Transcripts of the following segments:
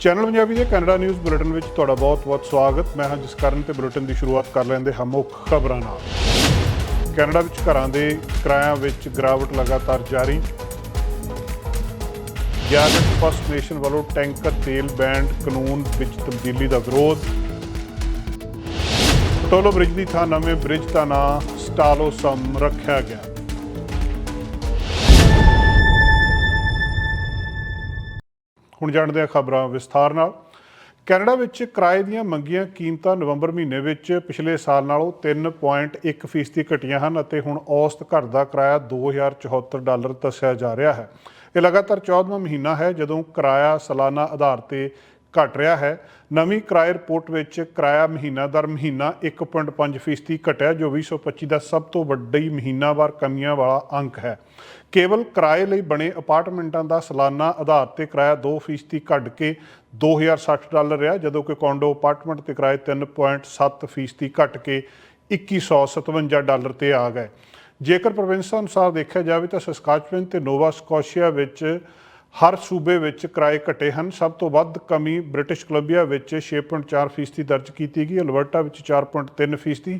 Channel Punjabi ਦੇ Canada news bulletin ਵਿੱਚ ਤੁਹਾਡਾ ਬਹੁਤ-ਬਹੁਤ ਸਵਾਗਤ। ਮੈਂ ਹਾਂ ਜਿਸ ਕਾਰਨ ਤੇ ਬੁਲੇਟਿਨ ਦੀ ਸ਼ੁਰੂਆਤ ਕਰ ਲੈਂਦੇ ਹਾਂ ਮੁੱਖ ਖਬਰਾਂ ਨਾਲ। ਕੈਨੇਡਾ ਵਿੱਚ ਘਰਾਂ ਦੇ ਕਿਰਾਇਆਂ ਵਿੱਚ ਗਿਰਾਵਟ ਲਗਾਤਾਰ ਜਾਰੀ। ਗਿਆਰਟ ਫਸਟ ਨੇਸ਼ਨ ਵੱਲੋਂ ਟੈਂਕਰ, ਤੇਲ, ਬੈਂਡ, ਕਾਨੂੰਨ ਵਿੱਚ ਤਬਦੀਲੀ ਦਾ ਵਿਰੋਧ। ਟੋਲੋ ਬ੍ਰਿਜ ਦੀ ਥਾਂ ਨਵੇਂ ਬ੍ਰਿਜ ਦਾ ਨਾਂ ਸਟਾਲੋ ਸਮ ਰੱਖਿਆ ਗਿਆ। ਹੁਣ ਜਾਣਦੇ ਹਾਂ ਖਬਰਾਂ ਵਿਸਥਾਰ ਨਾਲ। ਕੈਨੇਡਾ ਵਿੱਚ ਕਿਰਾਏ ਦੀਆਂ ਮੰਗੀਆਂ ਕੀਮਤਾਂ ਨਵੰਬਰ ਮਹੀਨੇ ਵਿੱਚ ਪਿਛਲੇ ਸਾਲ ਨਾਲੋਂ 3.1% ਫੀਸਦੀ ਘਟੀਆਂ ਹਨ ਅਤੇ ਹੁਣ ਔਸਤ ਘਰ ਦਾ ਕਿਰਾਇਆ 2074 ਡਾਲਰ ਦੱਸਿਆ ਜਾ ਰਿਹਾ ਹੈ। ਇਹ ਲਗਾਤਾਰ 14ਵਾਂ ਮਹੀਨਾ ਹੈ ਜਦੋਂ ਕਿਰਾਇਆ ਸਾਲਾਨਾ ਆਧਾਰ ਤੇ ਘਟ ਰਿਹਾ ਹੈ। ਨਵੀਂ ਕਿਰਾਏ ਰਿਪੋਰਟ ਵਿੱਚ ਕਿਰਾਇਆ ਮਹੀਨਾ ਦਰ ਮਹੀਨਾ 1.5% ਫੀਸਦੀ ਘਟਿਆ, ਜੋ 2025 ਦਾ ਸਭ ਤੋਂ ਵੱਡੀ ਮਹੀਨਾਵਾਰ ਕਮੀਆਂ ਵਾਲਾ ਅੰਕ ਹੈ। ਕੇਵਲ ਕਿਰਾਏ ਲਈ ਬਣੇ ਅਪਾਰਟਮੈਂਟਾਂ ਦਾ ਸਾਲਾਨਾ ਆਧਾਰ ਤੇ ਕਿਰਾਇਆ 2% ਫੀਸਦੀ ਘਟ ਕੇ 2060 ਡਾਲਰ ਰਿਹਾ, ਜਦੋਂ ਕਿ ਕੌਂਡੋ ਅਪਾਰਟਮੈਂਟ ਤੇ ਕਿਰਾਏ 3.7% ਫੀਸਦੀ ਘਟ ਕੇ 2157 ਡਾਲਰ ਤੇ ਆ ਗਏ। ਜੇਕਰ ਪ੍ਰੋਵਿੰਸਾਂ ਅਨੁਸਾਰ ਦੇਖਿਆ ਜਾਵੇ ਤਾਂ ਸਸਕਾਚਵਨ ਤੇ ਨੋਵਾ ਸਕੋਸ਼ੀਆ ਵਿੱਚ ਹਰ ਸੂਬੇ ਵਿੱਚ ਕਿਰਾਏ ਘਟੇ ਹਨ। ਸਭ ਤੋਂ ਵੱਧ ਕਮੀ ਬ੍ਰਿਟਿਸ਼ ਕੋਲੰਬੀਆ ਵਿੱਚ 6.4 ਫੀਸਦੀ ਦਰਜ ਕੀਤੀ ਗਈ। ਅਲਬਰਟਾ ਵਿੱਚ 4.3 ਫੀਸਦੀ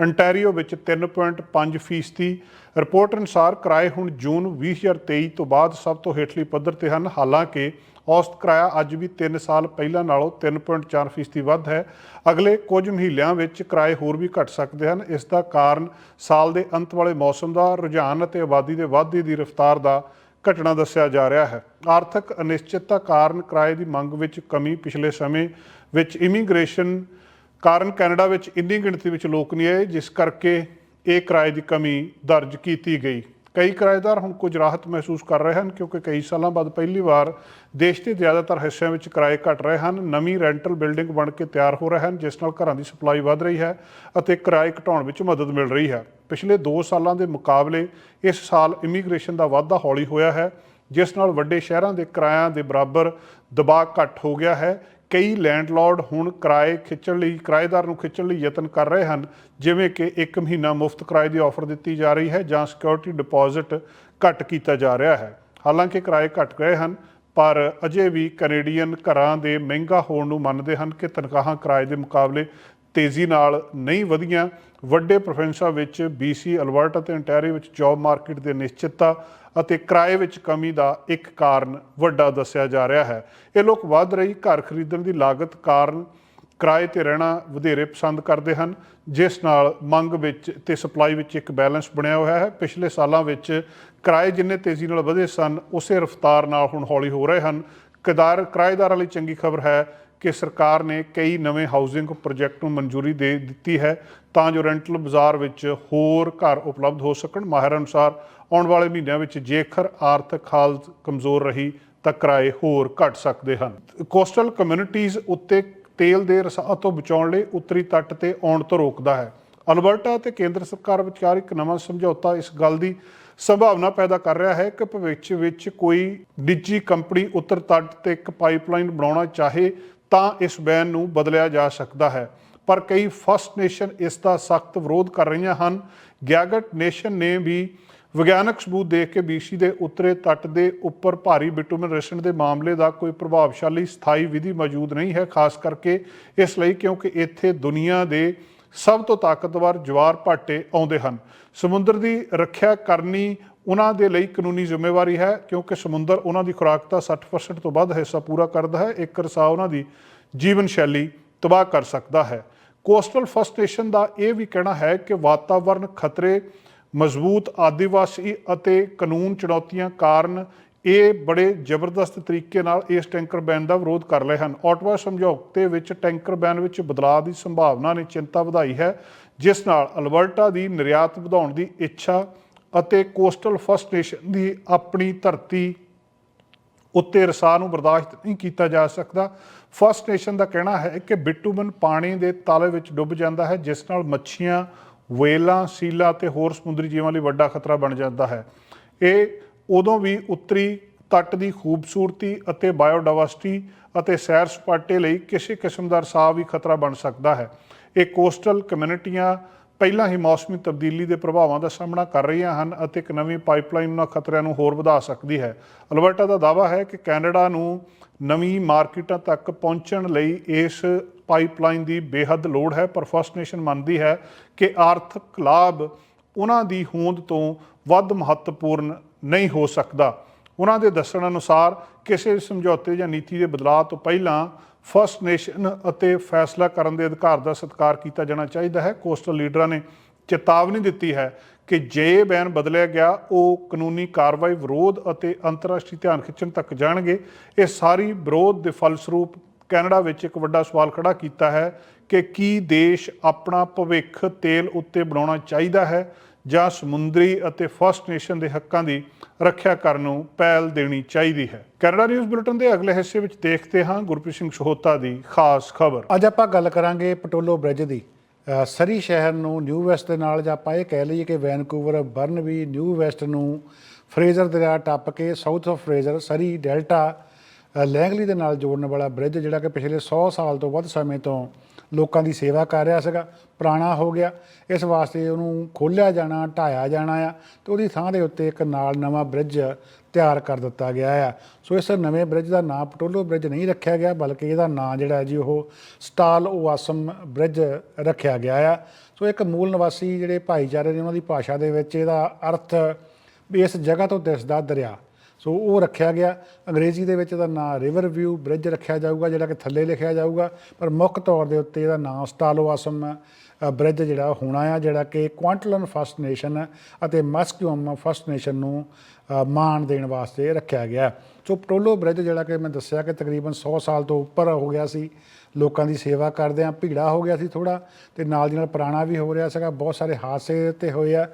ਅੰਟਾਰੀਓ ਵਿੱਚ 3.5 ਫੀਸਦੀ। ਰਿਪੋਰਟ ਅਨੁਸਾਰ ਕਿਰਾਏ ਹੁਣ ਜੂਨ 2023 ਤੋਂ ਬਾਅਦ ਸਭ ਤੋਂ ਹੇਠਲੀ ਪੱਧਰ ਤੇ ਹਨ। ਹਾਲਾਂਕਿ ਔਸਤ ਕਿਰਾਇਆ ਅੱਜ ਵੀ 3 ਸਾਲ ਪਹਿਲਾਂ ਨਾਲੋਂ 3.4 ਫੀਸਦੀ ਵੱਧ ਹੈ। ਅਗਲੇ ਕੁਝ ਮਹੀਨਿਆਂ ਵਿੱਚ ਕਿਰਾਏ ਹੋਰ ਵੀ ਘਟ ਸਕਦੇ ਹਨ। ਇਸ ਦਾ ਕਾਰਨ ਸਾਲ ਦੇ ਅੰਤ ਵਾਲੇ ਮੌਸਮ ਦਾ ਰੁਝਾਨ ਅਤੇ ਆਬਾਦੀ ਦੇ ਵਾਧੇ ਦੀ ਰਫ਼ਤਾਰ ਦਾ ਘਟਣਾ ਦੱਸਿਆ ਜਾ ਰਿਹਾ ਹੈ। ਆਰਥਿਕ ਅਨਿਸ਼ਚਿਤਤਾ ਕਾਰਨ ਕਿਰਾਏ ਦੀ ਮੰਗ ਵਿੱਚ ਕਮੀ ਪਿਛਲੇ ਸਮੇਂ ਵਿੱਚ ਇਮੀਗ੍ਰੇਸ਼ਨ ਕਾਰਨ ਕੈਨੇਡਾ ਵਿੱਚ ਇੰਨੀ ਗਿਣਤੀ ਵਿੱਚ ਲੋਕ ਨਹੀਂ ਆਏ, ਜਿਸ ਕਰਕੇ ਇਹ ਕਿਰਾਏ ਦੀ ਕਮੀ ਦਰਜ ਕੀਤੀ ਗਈ। ਕਈ ਕਿਰਾਏਦਾਰ ਹੁਣ ਕੁਝ ਰਾਹਤ ਮਹਿਸੂਸ ਕਰ ਰਹੇ ਹਨ ਕਿਉਂਕਿ ਕਈ ਸਾਲਾਂ ਬਾਅਦ ਪਹਿਲੀ ਵਾਰ ਦੇਸ਼ ਦੇ ਜ਼ਿਆਦਾਤਰ ਹਿੱਸਿਆਂ ਵਿੱਚ ਕਿਰਾਏ ਘਟ ਰਹੇ ਹਨ, ਨਵੀਂ ਰੈਂਟਲ ਬਿਲਡਿੰਗ ਬਣ ਕੇ ਤਿਆਰ ਹੋ ਰਹੇ ਹਨ, ਜਿਸ ਨਾਲ ਘਰਾਂ ਦੀ ਸਪਲਾਈ ਵਧ ਰਹੀ ਹੈ ਅਤੇ ਕਿਰਾਏ ਘਟਾਉਣ ਵਿੱਚ ਮਦਦ ਮਿਲ ਰਹੀ ਹੈ। ਪਿਛਲੇ 2 ਸਾਲਾਂ ਦੇ ਮੁਕਾਬਲੇ ਇਸ ਸਾਲ ਇਮੀਗ੍ਰੇਸ਼ਨ ਦਾ ਵਾਧਾ ਹੌਲੀ ਹੋਇਆ ਹੈ, ਜਿਸ ਨਾਲ ਵੱਡੇ ਸ਼ਹਿਰਾਂ ਦੇ ਕਿਰਾਇਆਂ ਦੇ ਬਰਾਬਰ ਦਬਾਅ ਘਟ ਹੋ ਗਿਆ ਹੈ। ਕਈ ਲੈਂਡਲਾਰਡ ਹੁਣ ਕਿਰਾਏ ਖਿੱਚਣ ਲਈ, ਕਿਰਾਏਦਾਰ ਨੂੰ ਖਿੱਚਣ ਲਈ ਯਤਨ ਕਰ ਰਹੇ ਹਨ, ਜਿਵੇਂ ਕਿ 1 ਮਹੀਨਾ ਮੁਫਤ ਕਿਰਾਏ ਦੀ ਆਫਰ ਦਿੱਤੀ ਜਾ ਰਹੀ ਹੈ, ਜਾਂ ਸਿਕਿਉਰਿਟੀ ਡਿਪੋਜ਼ਿਟ ਘੱਟ ਕੀਤਾ ਜਾ ਰਿਹਾ ਹੈ। ਹਾਲਾਂਕਿ ਕਿਰਾਏ ਘਟ ਗਏ ਹਨ, ਪਰ ਅਜੇ ਵੀ ਕੈਨੇਡੀਅਨ ਘਰਾਂ ਦੇ ਮਹਿੰਗਾ ਹੋਣ ਨੂੰ ਮੰਨਦੇ ਹਨ ਕਿ ਤਨਖਾਹਾਂ ਕਿਰਾਏ ਦੇ ਮੁਕਾਬਲੇ ਤੇਜ਼ੀ ਨਾਲ ਨਹੀਂ ਵਧੀਆਂ। ਵੱਡੇ ਪ੍ਰੋਵਿੰਸਾਂ ਵਿੱਚ BC ਅਲਬਰਟਾ ਤੇ ontario ਵਿੱਚ ਜੌਬ ਮਾਰਕੀਟ ਦੇ ਨਿਸ਼ਚਿਤਤਾ ਅਤੇ ਕਿਰਾਏ ਵਿੱਚ ਕਮੀ ਦਾ ਇੱਕ ਕਾਰਨ ਵੱਡਾ ਦੱਸਿਆ ਜਾ ਰਿਹਾ ਹੈ। ਇਹ ਲੋਕ ਵੱਧ ਰਹੀ ਘਰ ਖਰੀਦਣ ਦੀ ਲਾਗਤ ਕਾਰਨ ਕਿਰਾਏ ਤੇ ਰਹਿਣਾ ਵਧੇਰੇ ਪਸੰਦ ਕਰਦੇ ਹਨ। ਜਿਸ ਨਾਲ ਮੰਗ ਵਿੱਚ ਤੇ ਸਪਲਾਈ ਵਿੱਚ ਇੱਕ ਬੈਲੈਂਸ ਬਣਿਆ ਹੋਇਆ ਹੈ। ਪਿਛਲੇ ਸਾਲਾਂ ਵਿੱਚ ਕਿਰਾਏ ਜਿੰਨੇ ਤੇਜ਼ੀ ਨਾਲ ਵਧੇ ਸਨ, ਉਸੇ ਰਫ਼ਤਾਰ ਨਾਲ ਹੁਣ ਹੌਲੀ ਹੋ ਰਹੇ ਹਨ। ਕਿਦਾਰ ਕਿਰਾਏਦਾਰਾਂ ਲਈ ਚੰਗੀ ਖਬਰ ਹੈ ਕਿ ਸਰਕਾਰ ਨੇ ਕਈ ਨਵੇਂ ਹਾਊਸਿੰਗ ਪ੍ਰੋਜੈਕਟ ਨੂੰ ਮਨਜ਼ੂਰੀ ਦੇ ਦਿੱਤੀ ਹੈ ਤਾਂ ਜੋ ਰੈਂਟਲ ਬਾਜ਼ਾਰ ਵਿੱਚ ਹੋਰ ਘਰ ਉਪਲਬਧ ਹੋ ਸਕਣ। ਮਾਹਿਰ ਅਨੁਸਾਰ ਆਉਣ ਵਾਲੇ ਮਹੀਨਿਆਂ ਵਿੱਚ ਜੇਕਰ ਆਰਥਿਕ ਹਾਲਤ ਕਮਜ਼ੋਰ ਰਹੀ ਤਾਂ ਕਿਰਾਏ ਹੋਰ ਘਟ ਸਕਦੇ ਹਨ। ਕੋਸਟਲ ਕਮਿਊਨਿਟੀਜ਼ ਉੱਤੇ ਤੇਲ ਦੇ ਰਸਾਅ ਤੋਂ ਬਚਾਉਣ ਲਈ ਉੱਤਰੀ ਤੱਟ ਤੇ ਆਉਣ ਤੋਂ ਰੋਕਦਾ ਹੈ। ਅਲਬਰਟਾ ਅਤੇ ਕੇਂਦਰ ਸਰਕਾਰ ਵਿਚਕਾਰ ਇੱਕ ਨਵਾਂ ਸਮਝੌਤਾ ਇਸ ਗੱਲ ਦੀ ਸੰਭਾਵਨਾ ਪੈਦਾ ਕਰ ਰਿਹਾ ਹੈ ਕਿ ਭਵਿੱਖ ਵਿੱਚ ਕੋਈ ਨਿੱਜੀ ਕੰਪਨੀ ਉੱਤਰ ਤੱਟ ਤੇ ਇੱਕ ਪਾਈਪਲਾਈਨ ਬਣਾਉਣਾ ਚਾਹੇ ਤਾਂ ਇਸ ਬੈਨ ਨੂੰ ਬਦਲਿਆ ਜਾ ਸਕਦਾ ਹੈ। ਪਰ ਕਈ ਫਸਟ ਨੇਸ਼ਨ ਇਸ ਦਾ ਸਖਤ ਵਿਰੋਧ ਕਰ ਰਹੀਆਂ ਹਨ। ਗਿਆਗਟ ਨੇਸ਼ਨ ਨੇ ਵੀ ਵਿਗਿਆਨਕ ਸਬੂਤ ਦੇਖ ਕੇ BC ਦੇ ਉੱਤਰੇ ਤੱਟ ਦੇ ਉੱਪਰ ਭਾਰੀ ਬਿਟੂਮਨ ਰਸਣ ਦੇ ਮਾਮਲੇ ਦਾ ਕੋਈ ਪ੍ਰਭਾਵਸ਼ਾਲੀ ਸਥਾਈ ਵਿਧੀ ਮੌਜੂਦ ਨਹੀਂ ਹੈ। ਖਾਸ ਕਰਕੇ ਇਸ ਲਈ ਕਿਉਂਕਿ ਇੱਥੇ ਦੁਨੀਆ ਦੇ ਸਭ ਤੋਂ ਤਾਕਤਵਰ ਜਵਾਰ ਭਾਟੇ ਆਉਂਦੇ ਹਨ। ਸਮੁੰਦਰ ਦੀ ਰੱਖਿਆ ਕਰਨੀ ਉਹਨਾਂ ਦੇ ਲਈ ਕਾਨੂੰਨੀ ਜ਼ਿੰਮੇਵਾਰੀ ਹੈ, ਕਿਉਂਕਿ ਸਮੁੰਦਰ ਉਹਨਾਂ ਦੀ ਖੁਰਾਕ ਦਾ 60% ਤੋਂ ਵੱਧ ਹਿੱਸਾ ਪੂਰਾ ਕਰਦਾ ਹੈ। ਇੱਕ ਰਸਾ ਉਹਨਾਂ ਦੀ ਜੀਵਨ ਸ਼ੈਲੀ ਤਬਾਹ ਕਰ ਸਕਦਾ ਹੈ। ਕੋਸਟਲ ਫਸਟੇਸ਼ਨ ਦਾ ਇਹ ਵੀ ਕਹਿਣਾ ਹੈ ਕਿ ਵਾਤਾਵਰਣ ਖਤਰੇ, ਮਜ਼ਬੂਤ ਆਦੀਵਾਸੀ ਅਤੇ ਕਾਨੂੰਨ ਚੁਣੌਤੀਆਂ ਕਾਰਨ ਇਹ ਬੜੇ ਜ਼ਬਰਦਸਤ ਤਰੀਕੇ ਨਾਲ ਇਸ ਟੈਂਕਰ ਬੈਨ ਦਾ ਵਿਰੋਧ ਕਰ ਰਹੇ ਹਨ। ਆਟਵਾ ਸਮਝੌਤੇ ਵਿੱਚ ਟੈਂਕਰ ਬੈਨ ਵਿੱਚ ਬਦਲਾਅ ਦੀ ਸੰਭਾਵਨਾ ਨੇ ਚਿੰਤਾ ਵਧਾਈ ਹੈ, ਜਿਸ ਨਾਲ ਅਲਬਰਟਾ ਦੀ ਨਿਰਯਾਤ ਵਧਾਉਣ ਦੀ ਇੱਛਾ ਅਤੇ ਕੋਸਟਲ ਫਸਟ ਨੇਸ਼ਨ ਦੀ ਆਪਣੀ ਧਰਤੀ ਉੱਤੇ ਰਸਾਅ ਨੂੰ ਬਰਦਾਸ਼ਤ ਨਹੀਂ ਕੀਤਾ ਜਾ ਸਕਦਾ। ਫਸਟ ਨੇਸ਼ਨ ਦਾ ਕਹਿਣਾ ਹੈ ਕਿ ਬਿਟੂਮਨ ਪਾਣੀ ਦੇ ਤਾਲੇ ਵਿੱਚ ਡੁੱਬ ਜਾਂਦਾ ਹੈ, ਜਿਸ ਨਾਲ ਮੱਛੀਆਂ ਵੇਲਾਂ ਸੀਲਾ ਤੇ ਹੋਰ ਸਮੁੰਦਰੀ ਜੀਵਾਂ ਲਈ ਵੱਡਾ ਖਤਰਾ ਬਣ ਜਾਂਦਾ ਹੈ। ਇਹ ਉਦੋਂ ਵੀ ਉੱਤਰੀ ਤੱਟ ਦੀ ਖੂਬਸੂਰਤੀ ਅਤੇ ਬਾਇਓਡਾਇਵਰਸਿਟੀ ਅਤੇ ਸੈਰ ਸਪਾਟੇ ਲਈ ਕਿਸੇ ਕਿਸਮ ਦਾ ਰਸਾਅ ਵੀ ਖਤਰਾ ਬਣ ਸਕਦਾ ਹੈ। ਇਹ ਕੋਸਟਲ ਕਮਿਊਨਿਟੀਆਂ ਪਹਿਲਾਂ ਹੀ ਮੌਸਮੀ ਤਬਦੀਲੀ ਦੇ ਪ੍ਰਭਾਵਾਂ ਦਾ ਸਾਹਮਣਾ ਕਰ ਰਹੀਆਂ ਹਨ ਅਤੇ ਇੱਕ ਨਵੀਂ ਪਾਈਪਲਾਈਨ ਉਹਨਾਂ ਖਤਰਿਆਂ ਨੂੰ ਹੋਰ ਵਧਾ ਸਕਦੀ ਹੈ। ਅਲਬਰਟਾ ਦਾ ਦਾਅਵਾ ਹੈ ਕਿ ਕੈਨੇਡਾ ਨੂੰ ਨਵੀਂ ਮਾਰਕੀਟਾਂ ਤੱਕ ਪਹੁੰਚਣ ਲਈ ਇਸ ਪਾਈਪਲਾਈਨ ਦੀ ਬੇਹੱਦ ਲੋੜ ਹੈ, ਪਰ ਫਸਟ ਨੇਸ਼ਨ ਮੰਨਦੀ ਹੈ ਕਿ ਆਰਥਿਕ ਲਾਭ ਉਹਨਾਂ ਦੀ ਹੋਂਦ ਤੋਂ ਵੱਧ ਮਹੱਤਵਪੂਰਨ ਨਹੀਂ ਹੋ ਸਕਦਾ। ਉਹਨਾਂ ਦੇ ਦੱਸਣ ਅਨੁਸਾਰ, ਕਿਸੇ ਸਮਝੌਤੇ ਜਾਂ ਨੀਤੀ ਦੇ ਬਦਲਾਅ ਤੋਂ ਪਹਿਲਾਂ ਫਸਟ ਨੇਸ਼ਨ ਅਤੇ ਫੈਸਲਾ ਕਰਨ ਦੇ ਅਧਿਕਾਰ ਦਾ ਸਤਿਕਾਰ ਕੀਤਾ ਜਾਣਾ ਚਾਹੀਦਾ ਹੈ। ਕੋਸਟਲ ਲੀਡਰਾਂ ਨੇ ਚੇਤਾਵਨੀ ਦਿੱਤੀ ਹੈ ਕਿ ਜੇ ਬੈਨ ਬਦਲਿਆ ਗਿਆ, ਉਹ ਕਾਨੂੰਨੀ ਕਾਰਵਾਈ ਵਿਰੋਧ ਅਤੇ ਅੰਤਰਰਾਸ਼ਟਰੀ ਧਿਆਨ ਖਿੱਚਣ ਤੱਕ ਜਾਣਗੇ। ਇਹ ਸਾਰੀ ਵਿਰੋਧ ਦੇ ਫਲਸਰੂਪ ਕੈਨੇਡਾ ਵਿੱਚ ਇੱਕ ਵੱਡਾ ਸਵਾਲ ਖੜਾ ਕੀਤਾ ਹੈ ਕਿ ਕੀ ਦੇਸ਼ ਆਪਣਾ ਭਵਿੱਖ ਤੇਲ ਉੱਤੇ ਬਣਾਉਣਾ ਚਾਹੀਦਾ ਹੈ? ਜਾਂ ਸਮੁੰਦਰੀ ਅਤੇ ਫਸਟ ਨੇਸ਼ਨ ਦੇ ਹੱਕਾਂ ਦੀ ਰੱਖਿਆ ਕਰਨ ਨੂੰ ਪਹਿਲ ਦੇਣੀ ਚਾਹੀਦੀ ਹੈ। ਕੈਨੇਡਾ ਨਿਊਜ਼ ਬੁਲੇਟਿਨ ਦੇ ਅਗਲੇ ਹਿੱਸੇ ਵਿੱਚ ਦੇਖਦੇ ਹਾਂ ਗੁਰਪ੍ਰੀਤ ਸਿੰਘ ਸਹੋਤਾ ਦੀ ਖਾਸ ਖਬਰ। ਅੱਜ ਆਪਾਂ ਗੱਲ ਕਰਾਂਗੇ ਪਟੋਲੋ ਬ੍ਰਿਜ ਦੀ। ਸਰੀ ਸ਼ਹਿਰ ਨੂੰ ਨਿਊ ਵੈਸਟ ਦੇ ਨਾਲ ਜਾਂ ਆਪਾਂ ਇਹ ਕਹਿ ਲਈਏ ਕਿ ਵੈਨਕੂਵਰ ਬਰਨ ਵੀ ਨਿਊ ਵੈਸਟ ਨੂੰ ਫਰੇਜ਼ਰ ਦਰਿਆ ਟੱਪ ਕੇ south of Fraser Surrey Delta Langley ਦੇ ਨਾਲ ਜੋੜਨ ਵਾਲਾ ਬ੍ਰਿਜ ਜਿਹੜਾ ਕਿ ਪਿਛਲੇ 100 ਸਾਲ ਤੋਂ ਵੱਧ ਸਮੇਂ ਤੋਂ ਲੋਕਾਂ ਦੀ ਸੇਵਾ ਕਰ ਰਿਹਾ ਸੀਗਾ, ਪੁਰਾਣਾ ਹੋ ਗਿਆ। ਇਸ ਵਾਸਤੇ ਉਹਨੂੰ ਖੋਲ੍ਹਿਆ ਜਾਣਾ ਢਾਇਆ ਜਾਣਾ ਆ ਤੇ ਉਹਦੀ ਥਾਂ ਦੇ ਉੱਤੇ ਇੱਕ ਨਾਲ ਨਵਾਂ ਬ੍ਰਿਜ ਤਿਆਰ ਕਰ ਦਿੱਤਾ ਗਿਆ ਆ। ਸੋ ਇਸ ਨਵੇਂ ਬ੍ਰਿਜ ਦਾ ਨਾਮ ਪਟੋਲੋ ਬ੍ਰਿਜ ਨਹੀਂ ਰੱਖਿਆ ਗਿਆ, ਬਲਕਿ ਇਹਦਾ ਨਾਮ ਜਿਹੜਾ ਜੀ ਉਹ ਸਟਾਲ ਓਆਸਮ ਬ੍ਰਿਜ ਰੱਖਿਆ ਗਿਆ ਆ। ਸੋ ਇੱਕ ਮੂਲ ਨਿਵਾਸੀ ਜਿਹੜੇ ਭਾਈਚਾਰੇ ਨੇ ਉਹਨਾਂ ਦੀ ਭਾਸ਼ਾ ਦੇ ਵਿੱਚ ਇਹਦਾ ਅਰਥ ਇਸ ਜਗ੍ਹਾ ਤੋਂ ਦਿਸਦਾ ਦਰਿਆ। ਸੋ ਉਹ ਰੱਖਿਆ ਗਿਆ। ਅੰਗਰੇਜ਼ੀ ਦੇ ਵਿੱਚ ਇਹਦਾ ਨਾਮ ਰਿਵਰ ਵਿਊ ਬ੍ਰਿਜ ਰੱਖਿਆ ਜਾਊਗਾ, ਜਿਹੜਾ ਕਿ ਥੱਲੇ ਲਿਖਿਆ ਜਾਊਗਾ। ਪਰ ਮੁੱਖ ਤੌਰ ਦੇ ਉੱਤੇ ਇਹਦਾ ਨਾਮ ਸਟਾਲੋਆਸਮ ਬ੍ਰਿਜ ਜਿਹੜਾ ਹੋਣਾ ਆ, ਜਿਹੜਾ ਕਿ ਕੁਆਂਟਲਨ ਫਸਟ ਨੇਸ਼ਨ ਅਤੇ ਮਸਕਿਊਮ ਫਸਟ ਨੇਸ਼ਨ ਨੂੰ ਮਾਣ ਦੇਣ ਵਾਸਤੇ ਰੱਖਿਆ ਗਿਆ। ਸੋ ਪਟੋਲੋ ਬ੍ਰਿਜ ਜਿਹੜਾ ਕਿ ਮੈਂ ਦੱਸਿਆ ਕਿ ਤਕਰੀਬਨ 100 ਸਾਲ ਤੋਂ ਉੱਪਰ ਹੋ ਗਿਆ ਸੀ। ਲੋਕਾਂ ਦੀ ਸੇਵਾ ਕਰਦੇ ਆ, ਭੀੜਾ ਹੋ ਗਿਆ ਸੀ ਥੋੜਾ ਤੇ ਨਾਲ ਦੀ ਨਾਲ ਪੁਰਾਣਾ ਵੀ ਹੋ ਰਿਹਾ ਸੀਗਾ। ਬਹੁਤ ਸਾਰੇ ਹਾਦਸੇ ਤੇ ਹੋਏ ਆ।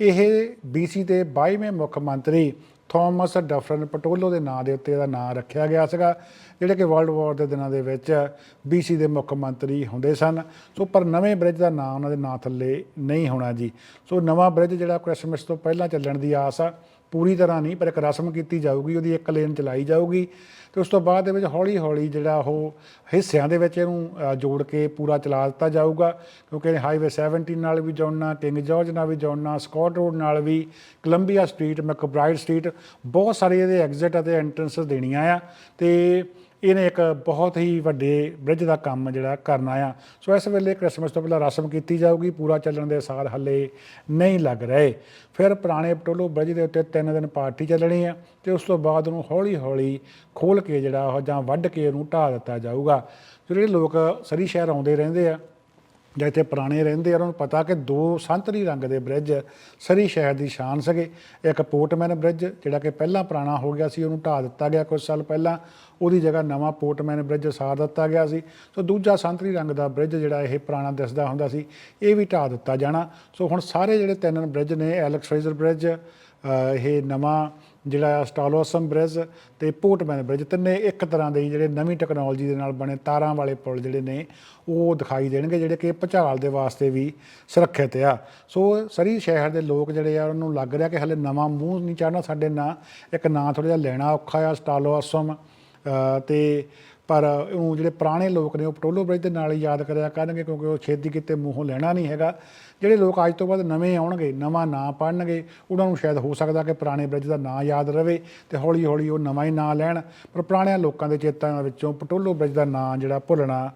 ਇਹ BC ਦੇ 22ਵੇਂ ਮੁੱਖ ਮੰਤਰੀ ਥਾਮਸ ਡਫਰਨ ਪਟੋਲੋ ਦੇ ਨਾਂ ਦੇ ਉੱਤੇ ਇਹਦਾ ਨਾਂ ਰੱਖਿਆ ਗਿਆ ਸੀਗਾ, ਜਿਹੜੇ ਕਿ ਵਰਲਡ ਵਾਰ ਦੇ ਦਿਨਾਂ ਦੇ ਵਿੱਚ BC ਦੇ ਮੁੱਖ ਮੰਤਰੀ ਹੁੰਦੇ ਸਨ। ਸੋ ਪਰ ਨਵੇਂ ਬ੍ਰਿਜ ਦਾ ਨਾਂ ਉਹਨਾਂ ਦੇ ਨਾਂ ਥੱਲੇ ਨਹੀਂ ਹੋਣਾ ਜੀ। ਸੋ ਨਵਾਂ ਬ੍ਰਿਜ ਜਿਹੜਾ ਕ੍ਰਿਸਮਸ ਤੋਂ ਪਹਿਲਾਂ ਚੱਲਣ ਦੀ ਆਸ ਆ ਪੂਰੀ ਤਰ੍ਹਾਂ ਨਹੀਂ, ਪਰ ਇੱਕ ਰਸਮ ਕੀਤੀ ਜਾਊਗੀ, ਉਹਦੀ ਇੱਕ ਲੇਨ ਚਲਾਈ ਜਾਊਗੀ ਤੇ ਉਸ ਤੋਂ ਬਾਅਦ ਦੇ ਵਿੱਚ ਹੌਲੀ ਹੌਲੀ ਜਿਹੜਾ ਉਹ ਹਿੱਸਿਆਂ ਦੇ ਵਿੱਚ ਇਹਨੂੰ ਜੋੜ ਕੇ ਪੂਰਾ ਚਲਾ ਦਿੱਤਾ ਜਾਊਗਾ, ਕਿਉਂਕਿ ਹਾਈਵੇ 17 ਨਾਲ ਵੀ ਜੋੜਨਾ ਕਿੰਗ ਜਾਰਜ ਨਾਲ ਵੀ ਜੋੜਨਾ ਸਕਾਟ ਰੋਡ ਨਾਲ ਵੀ, ਕੋਲੰਬੀਆ ਸਟਰੀਟ ਮੈਕਬ੍ਰਾਈਡ ਸਟਰੀਟ, ਬਹੁਤ ਸਾਰੇ ਇਹਦੇ ਐਗਜ਼ਿਟ ਅਤੇ ਐਂਟਰੈਂਸ ਦੇਣੀਆਂ ਆ ਤੇ ਇਹਨੇ ਇੱਕ ਬਹੁਤ ਹੀ ਵੱਡੇ ਬ੍ਰਿਜ ਦਾ ਕੰਮ ਜਿਹੜਾ ਕਰਨਾ ਆ। ਸੋ ਇਸ ਵੇਲੇ ਕ੍ਰਿਸਮਸ ਤੋਂ ਪਹਿਲਾਂ ਰਸਮ ਕੀਤੀ ਜਾਊਗੀ, ਪੂਰਾ ਚੱਲਣ ਦੇ ਸਾਰ ਹੱਲੇ ਨਹੀਂ ਲੱਗ ਰਹੇ। ਫਿਰ ਪੁਰਾਣੇ ਪਟੋਲੋ ਬ੍ਰਿਜ ਦੇ ਉੱਤੇ ਤਿੰਨ ਦਿਨ ਪਾਰਟੀ ਚੱਲਣੀ ਆ ਤੇ ਉਸ ਤੋਂ ਬਾਅਦ ਉਹਨੂੰ ਹੌਲੀ ਹੌਲੀ ਖੋਲ ਕੇ ਜਿਹੜਾ ਉਹ ਜਾਂ ਵੱਢ ਕੇ ਉਹਨੂੰ ਢਾਹ ਦਿੱਤਾ ਜਾਊਗਾ। ਜਿਹੜੇ ਲੋਕ ਸਰੀ ਸ਼ਹਿਰ ਆਉਂਦੇ ਰਹਿੰਦੇ ਆ ਜਾਂ ਇੱਥੇ ਪੁਰਾਣੇ ਰਹਿੰਦੇ ਆ, ਉਹਨਾਂ ਨੂੰ ਪਤਾ ਕਿ ਦੋ ਸੰਤਰੀ ਰੰਗ ਦੇ ਬ੍ਰਿਜ ਸਰੀ ਸ਼ਹਿਰ ਦੀ ਸ਼ਾਨ ਸੀਗੇ। ਇੱਕ ਪੋਰਟਮੈਨ ਬ੍ਰਿਜ, ਜਿਹੜਾ ਕਿ ਪਹਿਲਾਂ ਪੁਰਾਣਾ ਹੋ ਗਿਆ ਸੀ, ਉਹਨੂੰ ਢਾਹ ਦਿੱਤਾ ਗਿਆ ਕੁਝ ਸਾਲ ਪਹਿਲਾਂ। ਉਹਦੀ ਜਗ੍ਹਾ ਨਵਾਂ ਪੋਰਟਮੈਨ ਬ੍ਰਿਜ ਸਾਰ ਦਿੱਤਾ ਗਿਆ ਸੀ। ਸੋ ਦੂਜਾ ਸੰਤਰੀ ਰੰਗ ਦਾ ਬ੍ਰਿਜ ਜਿਹੜਾ ਇਹ ਪੁਰਾਣਾ ਦਿਸਦਾ ਹੁੰਦਾ ਸੀ, ਇਹ ਵੀ ਢਾਹ ਦਿੱਤਾ ਜਾਣਾ। ਸੋ ਹੁਣ ਸਾਰੇ ਜਿਹੜੇ ਤਿੰਨ ਬ੍ਰਿਜ ਨੇ, ਐਲੈਕਸ ਫਰੇਜ਼ਰ ਬ੍ਰਿਜ ਇਹ ਨਵਾਂ ਜਿਹੜਾ ਸਟਾਲੋਸਮ ਬ੍ਰਿਜ ਤੇ ਪੋਰਟਮੈਨ ਬ੍ਰਿਜ ਤਿੰਨੇ ਇੱਕ ਤਰ੍ਹਾਂ ਦੇ ਜਿਹੜੇ ਨਵੀਂ ਟੈਕਨੋਲੋਜੀ ਦੇ ਨਾਲ ਬਣੇ ਤਾਰਾਂ ਵਾਲੇ ਪੁਲ ਜਿਹੜੇ ਨੇ ਉਹ ਦਿਖਾਈ ਦੇਣਗੇ ਜਿਹੜੇ ਕਿ ਭੁਚਾਲ ਦੇ ਵਾਸਤੇ ਵੀ ਸੁਰੱਖਿਅਤ ਆ। ਸੋ ਸਰੀ ਸ਼ਹਿਰ ਦੇ ਲੋਕ ਜਿਹੜੇ ਆ ਉਹਨੂੰ ਲੱਗ ਰਿਹਾ ਕਿ ਹਲੇ ਨਵਾਂ ਮੂੰਹ ਨਹੀਂ ਚਾਹਣਾ ਸਾਡੇ ਨਾਂ ਇੱਕ ਨਾਂ ਥੋੜਾ ਜਿਹਾ ਲੈਣਾ ਔਖਾ ਆ ਸਟਾਲੋਸਮ ਅ, ਤੇ ਪਰ ਉਹ ਜਿਹੜੇ ਪੁਰਾਣੇ ਲੋਕ ਨੇ, ਉਹ ਪਟੋਲੋ ਬ੍ਰਿਜ ਦੇ ਨਾਲ ਹੀ ਯਾਦ ਕਰਿਆ ਕਰਨਗੇ ਕਿਉਂਕਿ ਉਹ ਛੇਤੀ ਕਿਤੇ ਮੂੰਹੋਂ ਲੈਣਾ ਨਹੀਂ ਹੈਗਾ। ਜਿਹੜੇ ਲੋਕ ਅੱਜ ਤੋਂ ਬਾਅਦ ਨਵੇਂ ਆਉਣਗੇ, ਨਵਾਂ ਨਾਂ ਪੜਨਗੇ ਉਹਨਾਂ ਨੂੰ ਸ਼ਾਇਦ ਹੋ ਸਕਦਾ ਕਿ ਪੁਰਾਣੇ ਬ੍ਰਿਜ ਦਾ ਨਾਂ ਯਾਦ ਰਵੇ ਤੇ ਹੌਲੀ ਹੌਲੀ ਉਹ ਨਵਾਂ ਹੀ ਨਾਂ ਲੈਣ। ਪਰ ਪੁਰਾਣਿਆਂ ਲੋਕਾਂ ਦੇ ਚੇਤਾਂ ਵਿੱਚੋਂ ਪਟੋਲੋ ਬ੍ਰਿਜ ਦਾ ਨਾਂ ਜਿਹੜਾ ਭੁੱਲਣਾ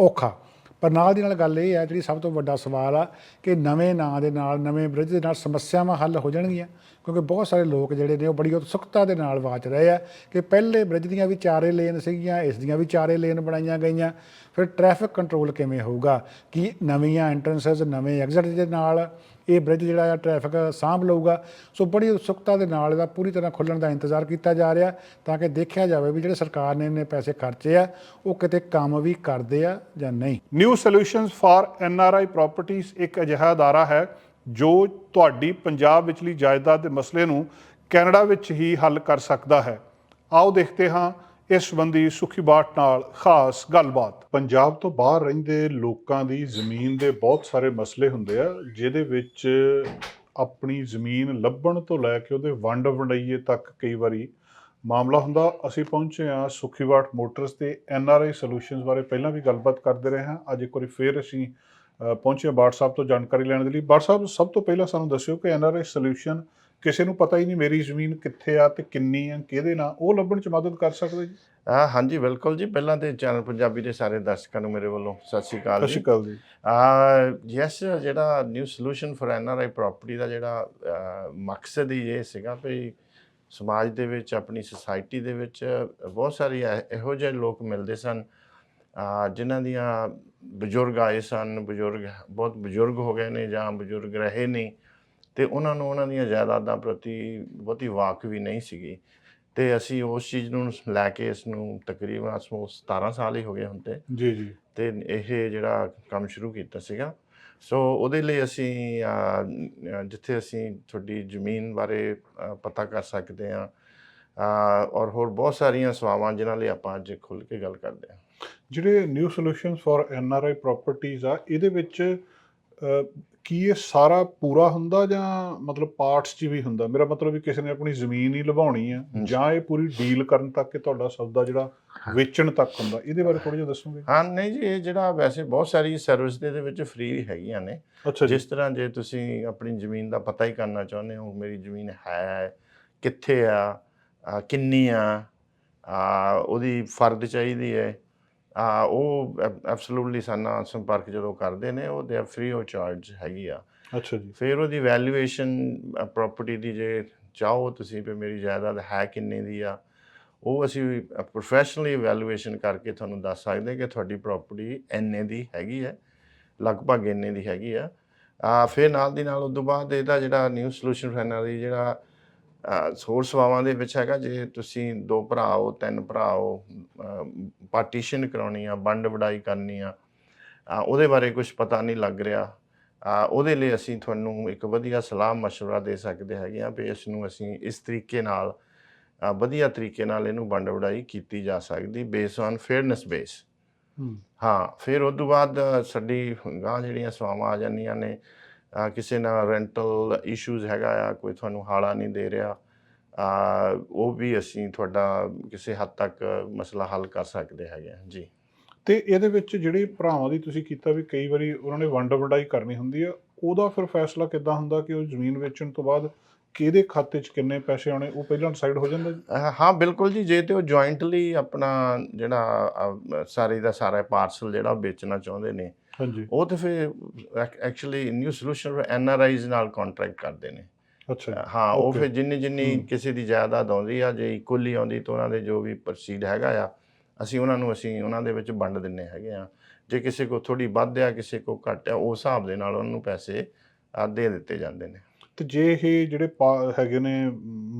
ਔਖਾ। ਪਰ ਨਾਲ ਦੀ ਨਾਲ ਗੱਲ ਇਹ ਹੈ ਜਿਹੜੀ ਸਭ ਤੋਂ ਵੱਡਾ ਸਵਾਲ ਆ, ਕਿ ਨਵੇਂ ਨਾਂ ਦੇ ਨਾਲ, ਨਵੇਂ ਬ੍ਰਿਜ ਦੇ ਨਾਲ ਸਮੱਸਿਆਵਾਂ ਹੱਲ ਹੋ ਜਾਣਗੀਆਂ। ਕਿਉਂਕਿ ਬਹੁਤ ਸਾਰੇ ਲੋਕ ਜਿਹੜੇ ਨੇ, ਉਹ ਬੜੀ ਉਤਸੁਕਤਾ ਦੇ ਨਾਲ ਵਾਚ ਰਹੇ ਆ ਕਿ ਪਹਿਲੇ ਬ੍ਰਿਜ ਦੀਆਂ ਵੀ ਚਾਰੇ ਲੇਨ ਸੀਗੀਆਂ, ਇਸ ਦੀਆਂ ਵੀ ਚਾਰੇ ਲੇਨ ਬਣਾਈਆਂ ਗਈਆਂ। ਫਿਰ ਟ੍ਰੈਫਿਕ ਕੰਟਰੋਲ ਕਿਵੇਂ ਹੋਊਗਾ? ਕਿ ਨਵੀਆਂ ਐਂਟਰੈਂਸਸ ਨਵੇਂ ਐਗਜ਼ਿਟ ਦੇ ਨਾਲ ਇਹ ਬ੍ਰਿਜ ਜਿਹੜਾ ਆ ਟ੍ਰੈਫਿਕ ਸਾਂਭ ਲਊਗਾ। ਸੋ ਬੜੀ ਉਤਸੁਕਤਾ ਦੇ ਨਾਲ ਇਹਦਾ ਪੂਰੀ ਤਰ੍ਹਾਂ ਖੁੱਲਣ ਦਾ ਇੰਤਜ਼ਾਰ ਕੀਤਾ ਜਾ ਰਿਹਾ, ਤਾਂ ਕਿ ਦੇਖਿਆ ਜਾਵੇ ਵੀ ਜਿਹੜੇ ਸਰਕਾਰ ਨੇ ਇਹਨੇ ਪੈਸੇ ਖਰਚੇ ਆ, ਉਹ ਕਿਤੇ ਕੰਮ ਵੀ ਕਰਦੇ ਆ ਜਾਂ ਨਹੀਂ। ਨਿਊ ਸੋਲੂਸ਼ਨਸ ਫਾਰ ਆਈ ਪ੍ਰਾਪਰਟੀਆਂ ਇੱਕ ਅਜਿਹਾ ਅਦਾਰਾ ਹੈ, ਜੋ ਤੁਹਾਡੀ ਪੰਜਾਬ ਵਿਚਲੀ ਜਾਇਦਾਦ ਦੇ ਮਸਲੇ ਨੂੰ ਕੈਨੇਡਾ ਵਿੱਚ ਹੀ ਹੱਲ ਕਰ ਸਕਦਾ ਹੈ। ਆਓ ਦੇਖਦੇ ਹਾਂ ਇਸ ਸੰਬੰਧੀ ਸੁਖੀ ਬਾਟ ਨਾਲ ਖਾਸ ਗੱਲਬਾਤ। ਪੰਜਾਬ ਤੋਂ ਬਾਹਰ ਰਹਿੰਦੇ ਲੋਕਾਂ ਦੀ ਜ਼ਮੀਨ ਦੇ ਬਹੁਤ ਸਾਰੇ ਮਸਲੇ ਹੁੰਦੇ ਆ, ਜਿਹਦੇ ਵਿੱਚ ਆਪਣੀ ਜ਼ਮੀਨ ਲੱਭਣ ਤੋਂ ਲੈ ਕੇ ਉਹਦੇ ਵੰਡ ਵੰਡਈਏ ਤੱਕ ਕਈ ਵਾਰੀ ਮਾਮਲਾ ਹੁੰਦਾ। ਅਸੀਂ ਪਹੁੰਚੇ ਹਾਂ ਸੁਖੀਵਾਟ ਮੋਟਰਸ ਤੇ ਐੱਨ ਆਰ ਆਈ ਸੋਲੂਸ਼ਨਸ ਬਾਰੇ। ਪਹਿਲਾਂ ਵੀ ਗੱਲਬਾਤ ਕਰਦੇ ਰਹੇ ਹਾਂ। ਅੱਜ ਇੱਕ ਵਾਰੀ ਫੇਰ ਅਸੀਂ ਪਹੁੰਚੇ ਬਾਟ ਸਾਹਿਬ ਤੋਂ ਜਾਣਕਾਰੀ ਲੈਣ ਦੇ ਲਈ। ਬਾਟ ਸਾਹਿਬ, ਸਭ ਤੋਂ ਪਹਿਲਾਂ ਸਾਨੂੰ ਦੱਸਿਓ ਕਿ ਐੱਨ ਆਰ ਆਈ ਸੋਲੂਸ਼ਨ ਕਿਸੇ ਨੂੰ ਪਤਾ ਹੀ ਨਹੀਂ ਮੇਰੀ ਜ਼ਮੀਨ ਕਿੱਥੇ ਆ ਤੇ ਕਿੰਨੀ ਆ ਕਿਹਦੇ ਨਾਲ ਉਹ ਲੱਭਣ ਚ ਮਦਦ ਕਰ ਸਕਦੇ ਜੀ? ਆ ਹਾਂਜੀ ਬਿਲਕੁਲ ਜੀ। ਪਹਿਲਾਂ ਤੇ ਚੈਨਲ ਪੰਜਾਬੀ ਦੇ ਸਾਰੇ ਦਰਸ਼ਕਾਂ ਨੂੰ ਮੇਰੇ ਵੱਲੋਂ ਸਤਿ ਸ਼੍ਰੀ ਅਕਾਲ ਸਤਿ ਸ਼੍ਰੀ ਅਕਾਲ ਜੀ। ਆ ਯੈਸ ਜਿਹੜਾ new solution for NRI property ਦਾ ਜਿਹੜਾ ਮਕਸਦ ਹੀ ਇਹ ਸੀਗਾ ਵੀ ਸਮਾਜ ਦੇ ਵਿੱਚ ਆਪਣੀ ਸੁਸਾਇਟੀ ਦੇ ਵਿੱਚ ਬਹੁਤ ਸਾਰੀ ਇਹ- ਜਿਹੇ ਲੋਕ ਮਿਲਦੇ ਸਨ। ਜਿਨ੍ਹਾਂ ਦੀਆਂ ਬਜ਼ੁਰਗ ਆਏ ਸਨ ਬਜ਼ੁਰਗ ਬਹੁਤ ਬਜ਼ੁਰਗ ਹੋ ਗਏ ਨੇ ਜਾਂ ਬਜ਼ੁਰਗ ਰਹੇ ਨਹੀਂ ਤੇ ਉਹਨਾਂ ਨੂੰ ਉਹਨਾਂ ਦੀਆਂ ਜਾਇਦਾਦਾਂ ਪ੍ਰਤੀ ਬਹੁਤੀ ਵਾਕ ਵੀ ਨਹੀਂ ਸੀਗੀ। ਤੇ ਅਸੀਂ ਉਸ ਚੀਜ਼ ਨੂੰ ਲੈ ਕੇ ਇਸ ਨੂੰ ਤਕਰੀਬਨ ਅਸਮੋ 17 ਸਾਲ ਹੀ ਹੋ ਗਏ ਹੁਣ ਤੇ। ਜੀ ਜੀ। ਤੇ ਇਹ ਜਿਹੜਾ ਕੰਮ ਸ਼ੁਰੂ ਕੀਤਾ ਸੀਗਾ। ਸੋ ਉਹਦੇ ਲਈ ਅਸੀਂ ਜਿੱਥੇ ਅਸੀਂ ਤੁਹਾਡੀ ਜ਼ਮੀਨ ਬਾਰੇ ਪਤਾ ਕਰ ਸਕਦੇ ਅਹ, ਔਰ ਹੋਰ ਬਹੁਤ ਸਾਰੀਆਂ ਸੇਵਾਵਾਂ ਜਿਨ੍ਹਾਂ ਲਈ ਆਪਾਂ ਅੱਜ ਖੁੱਲ ਕੇ ਗੱਲ ਕਰਦੇ ਹਾਂ। ਜਿਹੜੇ ਨਿਊ ਸੋਲੂਸ਼ਨਸ ਫॉर ਐਨਆਰਆਈ ਪ੍ਰਾਪਰਟੀਆਂ ਆ ਇਹਦੇ ਵਿੱਚ ਕੀ ਇਹ ਸਾਰਾ ਪੂਰਾ ਹੁੰਦਾ ਜਾਂ ਮਤਲਬ ਪਾਰਟਸ 'ਚ ਵੀ ਹੁੰਦਾ? ਮੇਰਾ ਮਤਲਬ ਵੀ ਕਿਸੇ ਨੇ ਆਪਣੀ ਜ਼ਮੀਨ ਹੀ ਲਵਾਉਣੀ ਆ ਜੀ। ਇਹ ਪੂਰੀ ਡੀਲ ਕਰਨ ਤੱਕ ਕਿ ਤੁਹਾਡਾ ਸੌਦਾ ਜਿਹੜਾ ਵੇਚਣ ਤੱਕ ਹੁੰਦਾ? ਇਹਦੇ ਬਾਰੇ ਥੋੜਾ ਜਿਹਾ ਦੱਸੋਗੇ? ਹਾਂ ਨਹੀਂ ਜੀ ਇਹ ਜਿਹੜਾ ਵੈਸੇ ਬਹੁਤ ਸਾਰੀ ਸਰਵਿਸ ਦੇ ਵਿੱਚ ਫ੍ਰੀ ਹੈਗੀਆਂ ਨੇ। ਜਿਸ ਤਰ੍ਹਾਂ ਜੇ ਤੁਸੀਂ ਆਪਣੀ ਜ਼ਮੀਨ ਦਾ ਪਤਾ ਹੀ ਕਰਨਾ ਚਾਹੁੰਦੇ ਹੋ ਮੇਰੀ ਜ਼ਮੀਨ ਹੈ ਕਿੱਥੇ ਆ ਕਿੰਨੀ ਆ ਉਹਦੀ ਫਰਦ ਚਾਹੀਦੀ ਹੈ ਉਹ ਐਬਸੋਲੂਟਲੀ ਸਾਨਾ ਸੰਪਰਕ ਜਦੋਂ ਕਰਦੇ ਨੇ ਉਹ they are free of charge ਹੈਗੀ ਆ। ਅੱਛਾ ਜੀ। ਫਿਰ ਉਹਦੀ ਵੈਲਿਊਏਸ਼ਨ ਪ੍ਰਾਪਰਟੀ ਦੀ ਜੇ ਚਾਹੋ ਤੁਸੀਂ ਵੀ ਮੇਰੀ ਜਾਇਦਾਦ ਹੈ ਕਿੰਨੇ ਦੀ ਆ ਉਹ ਅਸੀਂ ਪ੍ਰੋਫੈਸ਼ਨਲੀ ਵੈਲਿਊਏਸ਼ਨ ਕਰਕੇ ਤੁਹਾਨੂੰ ਦੱਸ ਸਕਦੇ ਕਿ ਤੁਹਾਡੀ ਪ੍ਰਾਪਰਟੀ ਇੰਨੇ ਦੀ ਹੈਗੀ ਹੈ ਲਗਭਗ ਇੰਨੇ ਦੀ ਹੈਗੀ ਆ। ਆ ਫਿਰ ਨਾਲ ਦੀ ਨਾਲ ਉਸ ਤੋਂ ਬਾਅਦ ਇਹਦਾ ਜਿਹੜਾ ਨਿਊ ਸੋਲੂਸ਼ਨ ਫਾਈਨਲ ਦੀ ਜਿਹੜਾ ਸੋਰਸ ਸੇਵਾਵਾਂ ਦੇ ਵਿੱਚ ਹੈਗਾ ਜੇ ਤੁਸੀਂ ਦੋ ਭਰਾ ਹੋ ਤਿੰਨ ਭਰਾ ਹੋ ਪਾਰਟੀਸ਼ਨ ਕਰਾਉਣੀ ਆ ਵੰਡ ਵਡਾਈ ਕਰਨੀ ਆ ਆ, ਉਹਦੇ ਬਾਰੇ ਕੁਝ ਪਤਾ ਨਹੀਂ ਲੱਗ ਰਿਹਾ ਆ, ਉਹਦੇ ਲਈ ਅਸੀਂ ਤੁਹਾਨੂੰ ਇੱਕ ਵਧੀਆ ਸਲਾਹ مشورہ ਦੇ ਸਕਦੇ ਹੈਗੇ ਆ ਵੀ ਇਸ ਨੂੰ ਅਸੀਂ ਇਸ ਤਰੀਕੇ ਨਾਲ ਆ, ਵਧੀਆ ਤਰੀਕੇ ਨਾਲ ਇਹਨੂੰ ਵੰਡ ਵਡਾਈ ਕੀਤੀ ਜਾ ਸਕਦੀ ਬੇਸ ਔਨ ਫੇਅਰਨੈਸ ਬੇਸ ਹੂੰ ਹਾਂ ਫਿਰ ਉਸ ਤੋਂ ਬਾਅਦ ਸਾਡੀ ਗਾਂ ਜਿਹੜੀਆਂ ਸੇਵਾਵਾਂ ਆ ਜਾਂਦੀਆਂ ਨੇ ਆ, ਕਿਸੇ ਨਾਲ ਰੈਂਟਲ ਇਸ਼ੂਜ਼ ਹੈਗਾ ਆ ਕੋਈ ਤੁਹਾਨੂੰ ਹਾਲਾ ਨਹੀਂ ਦੇ ਰਿਹਾ ਆ, ਉਹ ਵੀ ਅਸੀਂ ਤੁਹਾਡਾ ਕਿਸੇ ਹੱਦ ਤੱਕ ਮਸਲਾ ਹੱਲ ਕਰ ਸਕਦੇ ਹੈਗੇ ਜੀ। ਤੇ ਇਹਦੇ ਵਿੱਚ ਜਿਹੜੇ ਭਰਾਵਾਂ ਦੀ ਤੁਸੀਂ ਕੀਤਾ ਵੀ ਕਈ ਵਾਰੀ ਉਹਨਾਂ ਨੇ ਵੰਡ ਵਡਾਈ ਕਰਨੀ ਹੁੰਦੀ ਆ ਉਹਦਾ ਫਿਰ ਫੈਸਲਾ ਕਿੱਦਾਂ ਹੁੰਦਾ ਕਿ ਉਹ ਜ਼ਮੀਨ ਵੇਚਣ ਤੋਂ ਬਾਅਦ ਕਿਹਦੇ ਖਾਤੇ 'ਚ ਕਿੰਨੇ ਪੈਸੇ ਆਉਣੇ ਉਹ ਪਹਿਲਾਂ ਡਿਸਾਈਡ ਹੋ ਜਾਂਦਾ ਹਾਂ ਬਿਲਕੁਲ ਜੀ ਜੇ ਤੇ ਉਹ ਜੁਆਇੰਟਲੀ ਆਪਣਾ ਜਿਹੜਾ ਸਾਰੇ ਦਾ ਸਾਰਾ ਪਾਰਸਲ ਜਿਹੜਾ ਉਹ ਵੇਚਣਾ ਚਾਹੁੰਦੇ ਨੇ ਹਾਂਜੀ। ਉਹ ਤੇ ਫਿਰ actually new solution N R Is ਨਾਲ ਕੰਟਰੈਕਟ ਕਰਦੇ ਨੇ। ਅੱਛਾ ਹਾਂ ਉਹ. ਫਿਰ ਜਿੰਨੀ ਜਿੰਨੀ। ਕਿਸੇ ਦੀ ਜਾਇਦਾਦ ਆਉਂਦੀ ਆ ਜੇ ਇਕੁਅਲੀ ਆਉਂਦੀ ਤਾਂ ਉਹਨਾਂ ਦੇ ਜੋ ਵੀ ਪ੍ਰੋਸੀਡ ਹੈਗਾ ਆ ਅਸੀਂ ਉਹਨਾਂ ਨੂੰ ਅਸੀਂ ਉਹਨਾਂ ਦੇ ਵਿੱਚ ਵੰਡ ਦਿੰਨੇ ਹੈਗੇ ਆ। ਜੇ ਕਿਸੇ ਕੋ ਥੋੜੀ ਵੱਧ ਆ ਕਿਸੇ ਕੋ ਘੱਟ ਆ ਉਸ ਹਿਸਾਬ ਦੇ ਨਾਲ ਉਹਨਾਂ ਨੂੰ ਪੈਸੇ ਦੇ ਦਿੱਤੇ ਜਾਂਦੇ ਨੇ। ਤੇ ਜੇ ਇਹ ਜਿਹੜੇ ਹੈਗੇ ਨੇ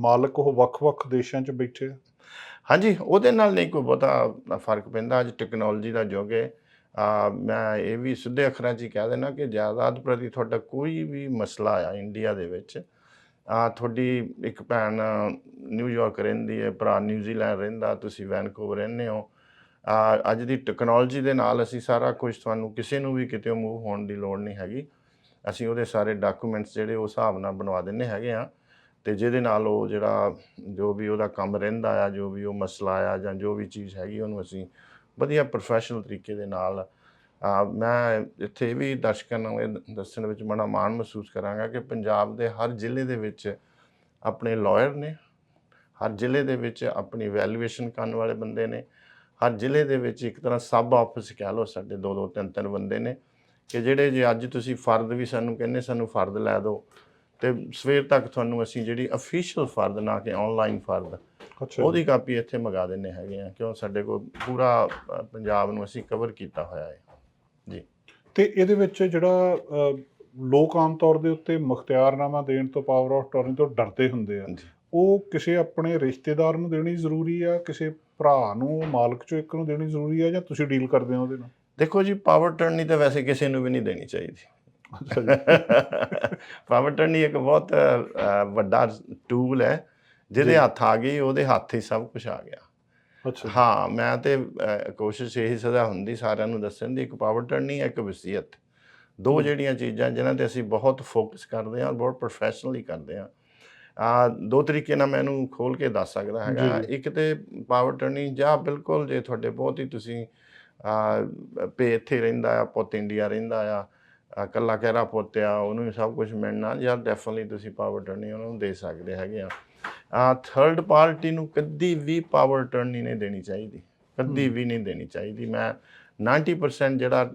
ਮਾਲਕ ਉਹ ਵੱਖ-ਵੱਖ ਦੇਸ਼ਾਂ 'ਚ ਬੈਠੇ? ਹਾਂਜੀ ਉਹਦੇ ਨਾਲ ਨਹੀਂ ਕੋਈ ਬਹੁਤਾ ਫ਼ਰਕ ਪੈਂਦਾ। ਅੱਜ ਟੈਕਨੋਲੋਜੀ ਦਾ ਯੁੱਗ ਹੈ। ਮੈਂ ਇਹ ਵੀ ਸਿੱਧੇ ਅੱਖਰਾਂ 'ਚ ਹੀ ਕਹਿ ਦੇਣਾ ਕਿ ਜਾਇਦਾਦ ਪ੍ਰਤੀ ਤੁਹਾਡਾ ਕੋਈ ਵੀ ਮਸਲਾ ਆ ਇੰਡੀਆ ਦੇ ਵਿੱਚ ਤੁਹਾਡੀ ਇੱਕ ਭੈਣ ਨਿਊਯਾਰਕ ਰਹਿੰਦੀ ਹੈ, ਭਰਾ ਨਿਊਜ਼ੀਲੈਂਡ ਰਹਿੰਦਾ, ਤੁਸੀਂ ਵੈਨਕੂਵਰ ਰਹਿੰਦੇ ਹੋ ਅੱਜ ਦੀ ਟੈਕਨੋਲੋਜੀ ਦੇ ਨਾਲ ਅਸੀਂ ਸਾਰਾ ਕੁਝ ਤੁਹਾਨੂੰ ਕਿਸੇ ਨੂੰ ਵੀ ਕਿਤੇ ਮੂਵ ਹੋਣ ਦੀ ਲੋੜ ਨਹੀਂ ਹੈਗੀ, ਅਸੀਂ ਉਹਦੇ ਸਾਰੇ ਡਾਕੂਮੈਂਟਸ ਜਿਹੜੇ ਉਹ ਹਿਸਾਬ ਨਾਲ ਬਣਵਾ ਦਿੰਨੇ ਹੈਗੇ ਆ ਤੇ ਜਿਹਦੇ ਨਾਲ ਉਹ ਜਿਹੜਾ ਜੋ ਵੀ ਉਹਦਾ ਕੰਮ ਰਹਿੰਦਾ ਆ, ਜੋ ਵੀ ਉਹ ਮਸਲਾ ਆ ਜਾਂ ਜੋ ਵੀ ਚੀਜ਼ ਹੈਗੀ ਉਹਨੂੰ ਅਸੀਂ ਵਧੀਆ ਪ੍ਰੋਫੈਸ਼ਨਲ ਤਰੀਕੇ ਦੇ ਨਾਲ ਮੈਂ ਇੱਥੇ ਵੀ ਦਰਸ਼ਕਾਂ ਨੂੰ ਇਹ ਦੱਸਣ ਵਿੱਚ ਬੜਾ ਮਾਣ ਮਹਿਸੂਸ ਕਰਾਂਗਾ ਕਿ ਪੰਜਾਬ ਦੇ ਹਰ ਜ਼ਿਲ੍ਹੇ ਦੇ ਵਿੱਚ ਆਪਣੇ ਲਾਇਰ ਨੇ, ਹਰ ਜ਼ਿਲ੍ਹੇ ਦੇ ਵਿੱਚ ਆਪਣੀ ਵੈਲਿਊਏਸ਼ਨ ਕਰਨ ਵਾਲੇ ਬੰਦੇ ਨੇ, ਹਰ ਜ਼ਿਲ੍ਹੇ ਦੇ ਵਿੱਚ ਇੱਕ ਤਰ੍ਹਾਂ ਸਬ ਆਫਿਸ ਕਹਿ ਲਓ ਸਾਡੇ ਦੋ ਦੋ ਤਿੰਨ ਤਿੰਨ ਬੰਦੇ ਨੇ ਕਿ ਜਿਹੜੇ ਜੇ ਅੱਜ ਤੁਸੀਂ ਫਰਦ ਵੀ ਸਾਨੂੰ ਕਹਿੰਦੇ, ਸਾਨੂੰ ਫਰਦ ਲੈ ਦਿਓ ਤੇ ਸਵੇਰ ਤੱਕ ਤੁਹਾਨੂੰ ਅਸੀਂ ਜਿਹੜੀ ਅਫੀਸ਼ੀਅਲ ਫਰਦ ਨਾ ਕਿ ਆਨਲਾਈਨ ਫਰਦ ਅੱਛਾ ਉਹਦੀ ਕਾਪੀ ਇੱਥੇ ਮੰਗਾ ਦਿੰਨੇ ਹੈਗੇ ਆ ਕਿਉਂ ਸਾਡੇ ਕੋਲ ਪੂਰਾ ਪੰਜਾਬ ਨੂੰ ਅਸੀਂ ਕਵਰ ਕੀਤਾ ਹੋਇਆ ਹੈ। ਜੀ। ਤੇ ਇਹਦੇ ਵਿੱਚ ਜਿਹੜਾ ਲੋਕ ਆਮ ਤੌਰ ਦੇ ਉੱਤੇ ਮੁਖਤਿਆਰਨਾਮਾ ਦੇਣ ਤੋਂ ਪਾਵਰ ਆਫ ਟਰਨੀ ਤੋਂ ਡਰਦੇ ਹੁੰਦੇ ਆ। ਉਹ ਕਿਸੇ ਆਪਣੇ ਰਿਸ਼ਤੇਦਾਰ ਨੂੰ ਦੇਣੀ ਜ਼ਰੂਰੀ ਆ ਕਿਸੇ ਭਰਾ ਨੂੰ ਮਾਲਕ ਚੋਂ ਇੱਕ ਨੂੰ ਦੇਣੀ ਜ਼ਰੂਰੀ ਆ ਜਾਂ ਤੁਸੀਂ ਡੀਲ ਕਰਦੇ ਹੋ ਉਹਦੇ ਨਾਲ? ਦੇਖੋ ਜੀ ਪਾਵਰ ਟਰਨੀ ਤਾਂ ਵੈਸੇ ਕਿਸੇ ਨੂੰ ਵੀ ਨਹੀਂ ਦੇਣੀ ਚਾਹੀਦੀ। ਪਾਵਰ ਟਰਨੀ ਇੱਕ ਬਹੁਤ ਵੱਡਾ ਟੂਲ ਹੈ ਜਿਹਦੇ। ਹੱਥ ਆ ਗਈ ਉਹਦੇ ਹੱਥ ਹੀ ਸਭ ਕੁਝ ਆ ਗਿਆ। ਅੱਛਾ ਹਾਂ ਮੈਂ ਤੇ ਕੋਸ਼ਿਸ਼ ਇਹੀ ਸਦਾ ਹੁੰਦੀ ਸਾਰਿਆਂ ਨੂੰ ਦੱਸਣ ਦੀ ਇੱਕ ਪਾਵਰ ਟਰਨੀ ਇੱਕ ਵਸੀਅਤ। ਦੋ ਜਿਹੜੀਆਂ ਚੀਜ਼ਾਂ ਜਿਨ੍ਹਾਂ ਤੇ ਅਸੀਂ ਬਹੁਤ ਫੋਕਸ ਕਰਦੇ ਹਾਂ ਔਰ ਬਹੁਤ ਪ੍ਰੋਫੈਸ਼ਨਲੀ ਕਰਦੇ ਹਾਂ। ਆ ਦੋ ਤਰੀਕੇ ਨਾਲ ਮੈਂ ਇਹਨੂੰ ਖੋਲ ਕੇ ਦੱਸ ਸਕਦਾ ਹੈਗਾ। ਇੱਕ ਤੇ ਪਾਵਰ ਟਰਨੀ ਜਾਂ ਬਿਲਕੁਲ ਜੇ ਤੁਹਾਡੇ ਬਹੁਤ ਹੀ ਤੁਸੀਂ ਆ ਪੇ ਇੱਥੇ ਰਹਿੰਦਾ ਆ ਪੁੱਤ ਇੰਡੀਆ ਰਹਿੰਦਾ ਆ ਕੱਲਾ ਕਹਿਰਾ ਪੋਤਿਆ ਉਹਨੂੰ ਵੀ ਸਭ ਕੁਝ ਮਿਲਣਾ ਜਾਂ ਡੈਫੀਨਿਟਲੀ ਤੁਸੀਂ ਪਾਵਰ ਟਰਨੀ ਉਹਨਾਂ ਨੂੰ ਦੇ ਸਕਦੇ ਹੈਗੇ ਆ। ਆ ਥਰਡ ਪਾਰਟੀ ਨੂੰ ਕਦੀ ਵੀ ਪਾਵਰ ਟਰਨੀ ਨਹੀਂ ਦੇਣੀ ਚਾਹੀਦੀ ਕਦੀ ਵੀ ਨਹੀਂ ਦੇਣੀ ਚਾਹੀਦੀ। ਮੈਂ 90% ਜਿਹੜਾ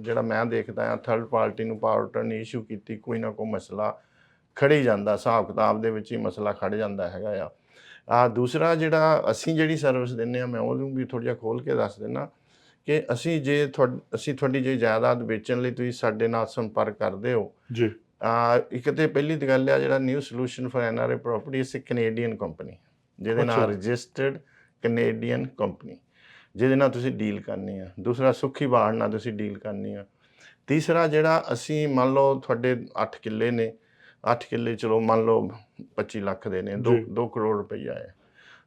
ਜਿਹੜਾ ਮੈਂ ਦੇਖਦਾ ਆ ਥਰਡ ਪਾਰਟੀ ਨੂੰ ਪਾਵਰ ਟਰਨੀ ਇਸ਼ੂ ਕੀਤੀ ਕੋਈ ਨਾ ਕੋਈ ਮਸਲਾ ਖੜੀ ਜਾਂਦਾ ਹਿਸਾਬ ਕਿਤਾਬ ਦੇ ਵਿੱਚ ਹੀ ਮਸਲਾ ਖੜ ਜਾਂਦਾ ਹੈਗਾ ਆ। ਆ ਦੂਸਰਾ ਜਿਹੜਾ ਅਸੀਂ ਜਿਹੜੀ ਸਰਵਿਸ ਦਿੰਨੇ ਆ ਮੈਂ ਉਹਨੂੰ ਵੀ ਥੋੜਾ ਜਿਹਾ ਖੋਲ ਕੇ ਦੱਸ ਦਿੰਨਾ ਕਿ ਅਸੀਂ ਜੇ ਤੁਹਾਡ- ਅਸੀਂ ਤੁਹਾਡੀ ਜੇ ਜਾਇਦਾਦ ਵੇਚਣ ਲਈ ਤੁਸੀਂ ਸਾਡੇ ਨਾਲ ਸੰਪਰਕ ਕਰਦੇ ਹੋ ਜੀ ਆ ਇੱਕ ਤੇ ਪਹਿਲੀ ਗੱਲ ਆ ਜਿਹੜਾ new solution for NRA property ਇਸ ਕੈਨੇਡੀਅਨ ਕੰਪਨੀ ਜਿਹਦੇ। ਨਾਲ ਰਜਿਸਟਰਡ ਕੈਨੇਡੀਅਨ ਕੰਪਨੀ ਜਿਹਦੇ ਨਾਲ ਤੁਸੀਂ ਡੀਲ ਕਰਨੀ ਆ ਦੂਸਰਾ ਸੁੱਖੀ ਬਾੜ ਨਾਲ ਤੁਸੀਂ ਡੀਲ ਕਰਨੀ ਆ ਤੀਸਰਾ ਜਿਹੜਾ ਅਸੀਂ ਮੰਨ ਲਓ ਤੁਹਾਡੇ 8 ਕਿੱਲੇ ਨੇ 8 ਕਿੱਲੇ ਚਲੋ ਮੰਨ ਲਓ 25 ਲੱਖ ਦੇ ਨੇ 2 ਜੀ। 2 ਕਰੋੜ ਰੁਪਈਆ ਹੈ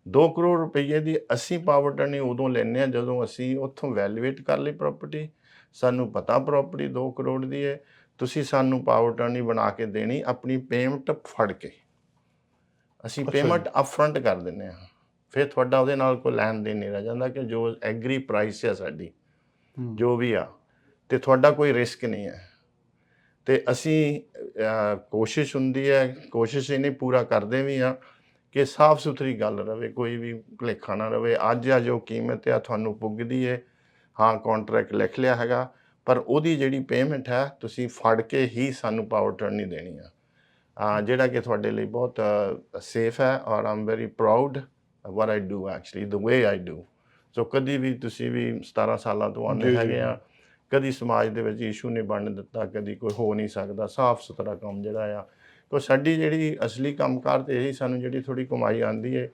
2 ਕਰੋੜ ਰੁਪਈਏ ਦੀ ਅਸੀਂ ਪਾਵਰ ਟਰਨੀ ਉਦੋਂ ਲੈਂਦੇ ਆ ਜਦੋਂ ਅਸੀਂ ਉੱਥੋਂ ਵੈਲਿਊਏਟ ਕਰ ਲਈ ਪ੍ਰਾਪਰਟੀ ਸਾਨੂੰ ਪਤਾ ਪ੍ਰਾਪਰਟੀ 2 ਕਰੋੜ ਦੀ ਹੈ। ਤੁਸੀਂ ਸਾਨੂੰ ਪਾਵਰ ਟਰਨੀ ਬਣਾ ਕੇ ਦੇਣੀ ਆਪਣੀ ਪੇਮੈਂਟ ਫੜ ਕੇ। ਅਸੀਂ। ਪੇਮੈਂਟ ਅਪਫਰੰਟ ਕਰ ਦਿੰਦੇ ਆ ਫਿਰ ਤੁਹਾਡਾ ਉਹਦੇ ਨਾਲ ਕੋਈ ਲੈਣ ਦੇਣ ਨਹੀਂ ਰਹਿ ਜਾਂਦਾ ਕਿ ਜੋ ਐਗਰੀ ਪ੍ਰਾਈਸ ਹੈ ਸਾਡੀ। ਜੋ ਵੀ ਆ ਤੇ ਤੁਹਾਡਾ ਕੋਈ ਰਿਸਕ ਨਹੀਂ ਹੈ। ਤੇ ਅਸੀਂ ਕੋਸ਼ਿਸ਼ ਹੁੰਦੀ ਹੈ ਕੋਸ਼ਿਸ਼ ਇਹਨੇ ਪੂਰਾ ਕਰਦੇ ਵੀ ਆ ਕਿ ਸਾਫ਼ ਸੁਥਰੀ ਗੱਲ ਰਵੇ ਕੋਈ ਵੀ ਭੁਲੇਖਾ ਨਾ ਰਵੇ। ਅੱਜ ਆ ਜੋ ਕੀਮਤ ਆ ਤੁਹਾਨੂੰ ਪੁੱਗਦੀ ਹੈ ਹਾਂ ਕੰਟਰੈਕਟ ਲਿਖ ਲਿਆ ਹੈਗਾ ਪਰ ਉਹਦੀ ਜਿਹੜੀ ਪੇਮੈਂਟ ਹੈ ਤੁਸੀਂ ਫੜ ਕੇ ਹੀ ਸਾਨੂੰ ਪਾਵਰ ਟਰਨੀ ਦੇਣੀ ਆ। ਆ ਜਿਹੜਾ ਕਿ ਤੁਹਾਡੇ ਲਈ ਬਹੁਤ ਸੇਫ ਹੈ ਔਰ I'm very proud what I do actually the way I do so ਕਦੀ ਵੀ ਤੁਸੀਂ ਵੀ 17 ਸਾਲਾਂ ਤੋਂ ਜੀ, ਹੈਗੇ। ਆ ਕਦੀ ਸਮਾਜ ਦੇ ਵਿੱਚ ਇਸ਼ੂ ਨਹੀਂ ਬਣਨ ਦਿੱਤਾ ਕਦੀ ਕੋਈ ਹੋ ਨਹੀਂ ਸਕਦਾ ਸਾਫ਼ ਸੁਥਰਾ ਕੰਮ ਜਿਹੜਾ ਆ ਕੋ ਸਾਡੀ ਜਿਹੜੀ ਅਸਲੀ ਕੰਮਕਾਰ ਤੇ ਇਹੀ ਸਾਨੂੰ ਜਿਹੜੀ ਥੋੜੀ ਕਮਾਈ ਆਂਦੀ ਹੈ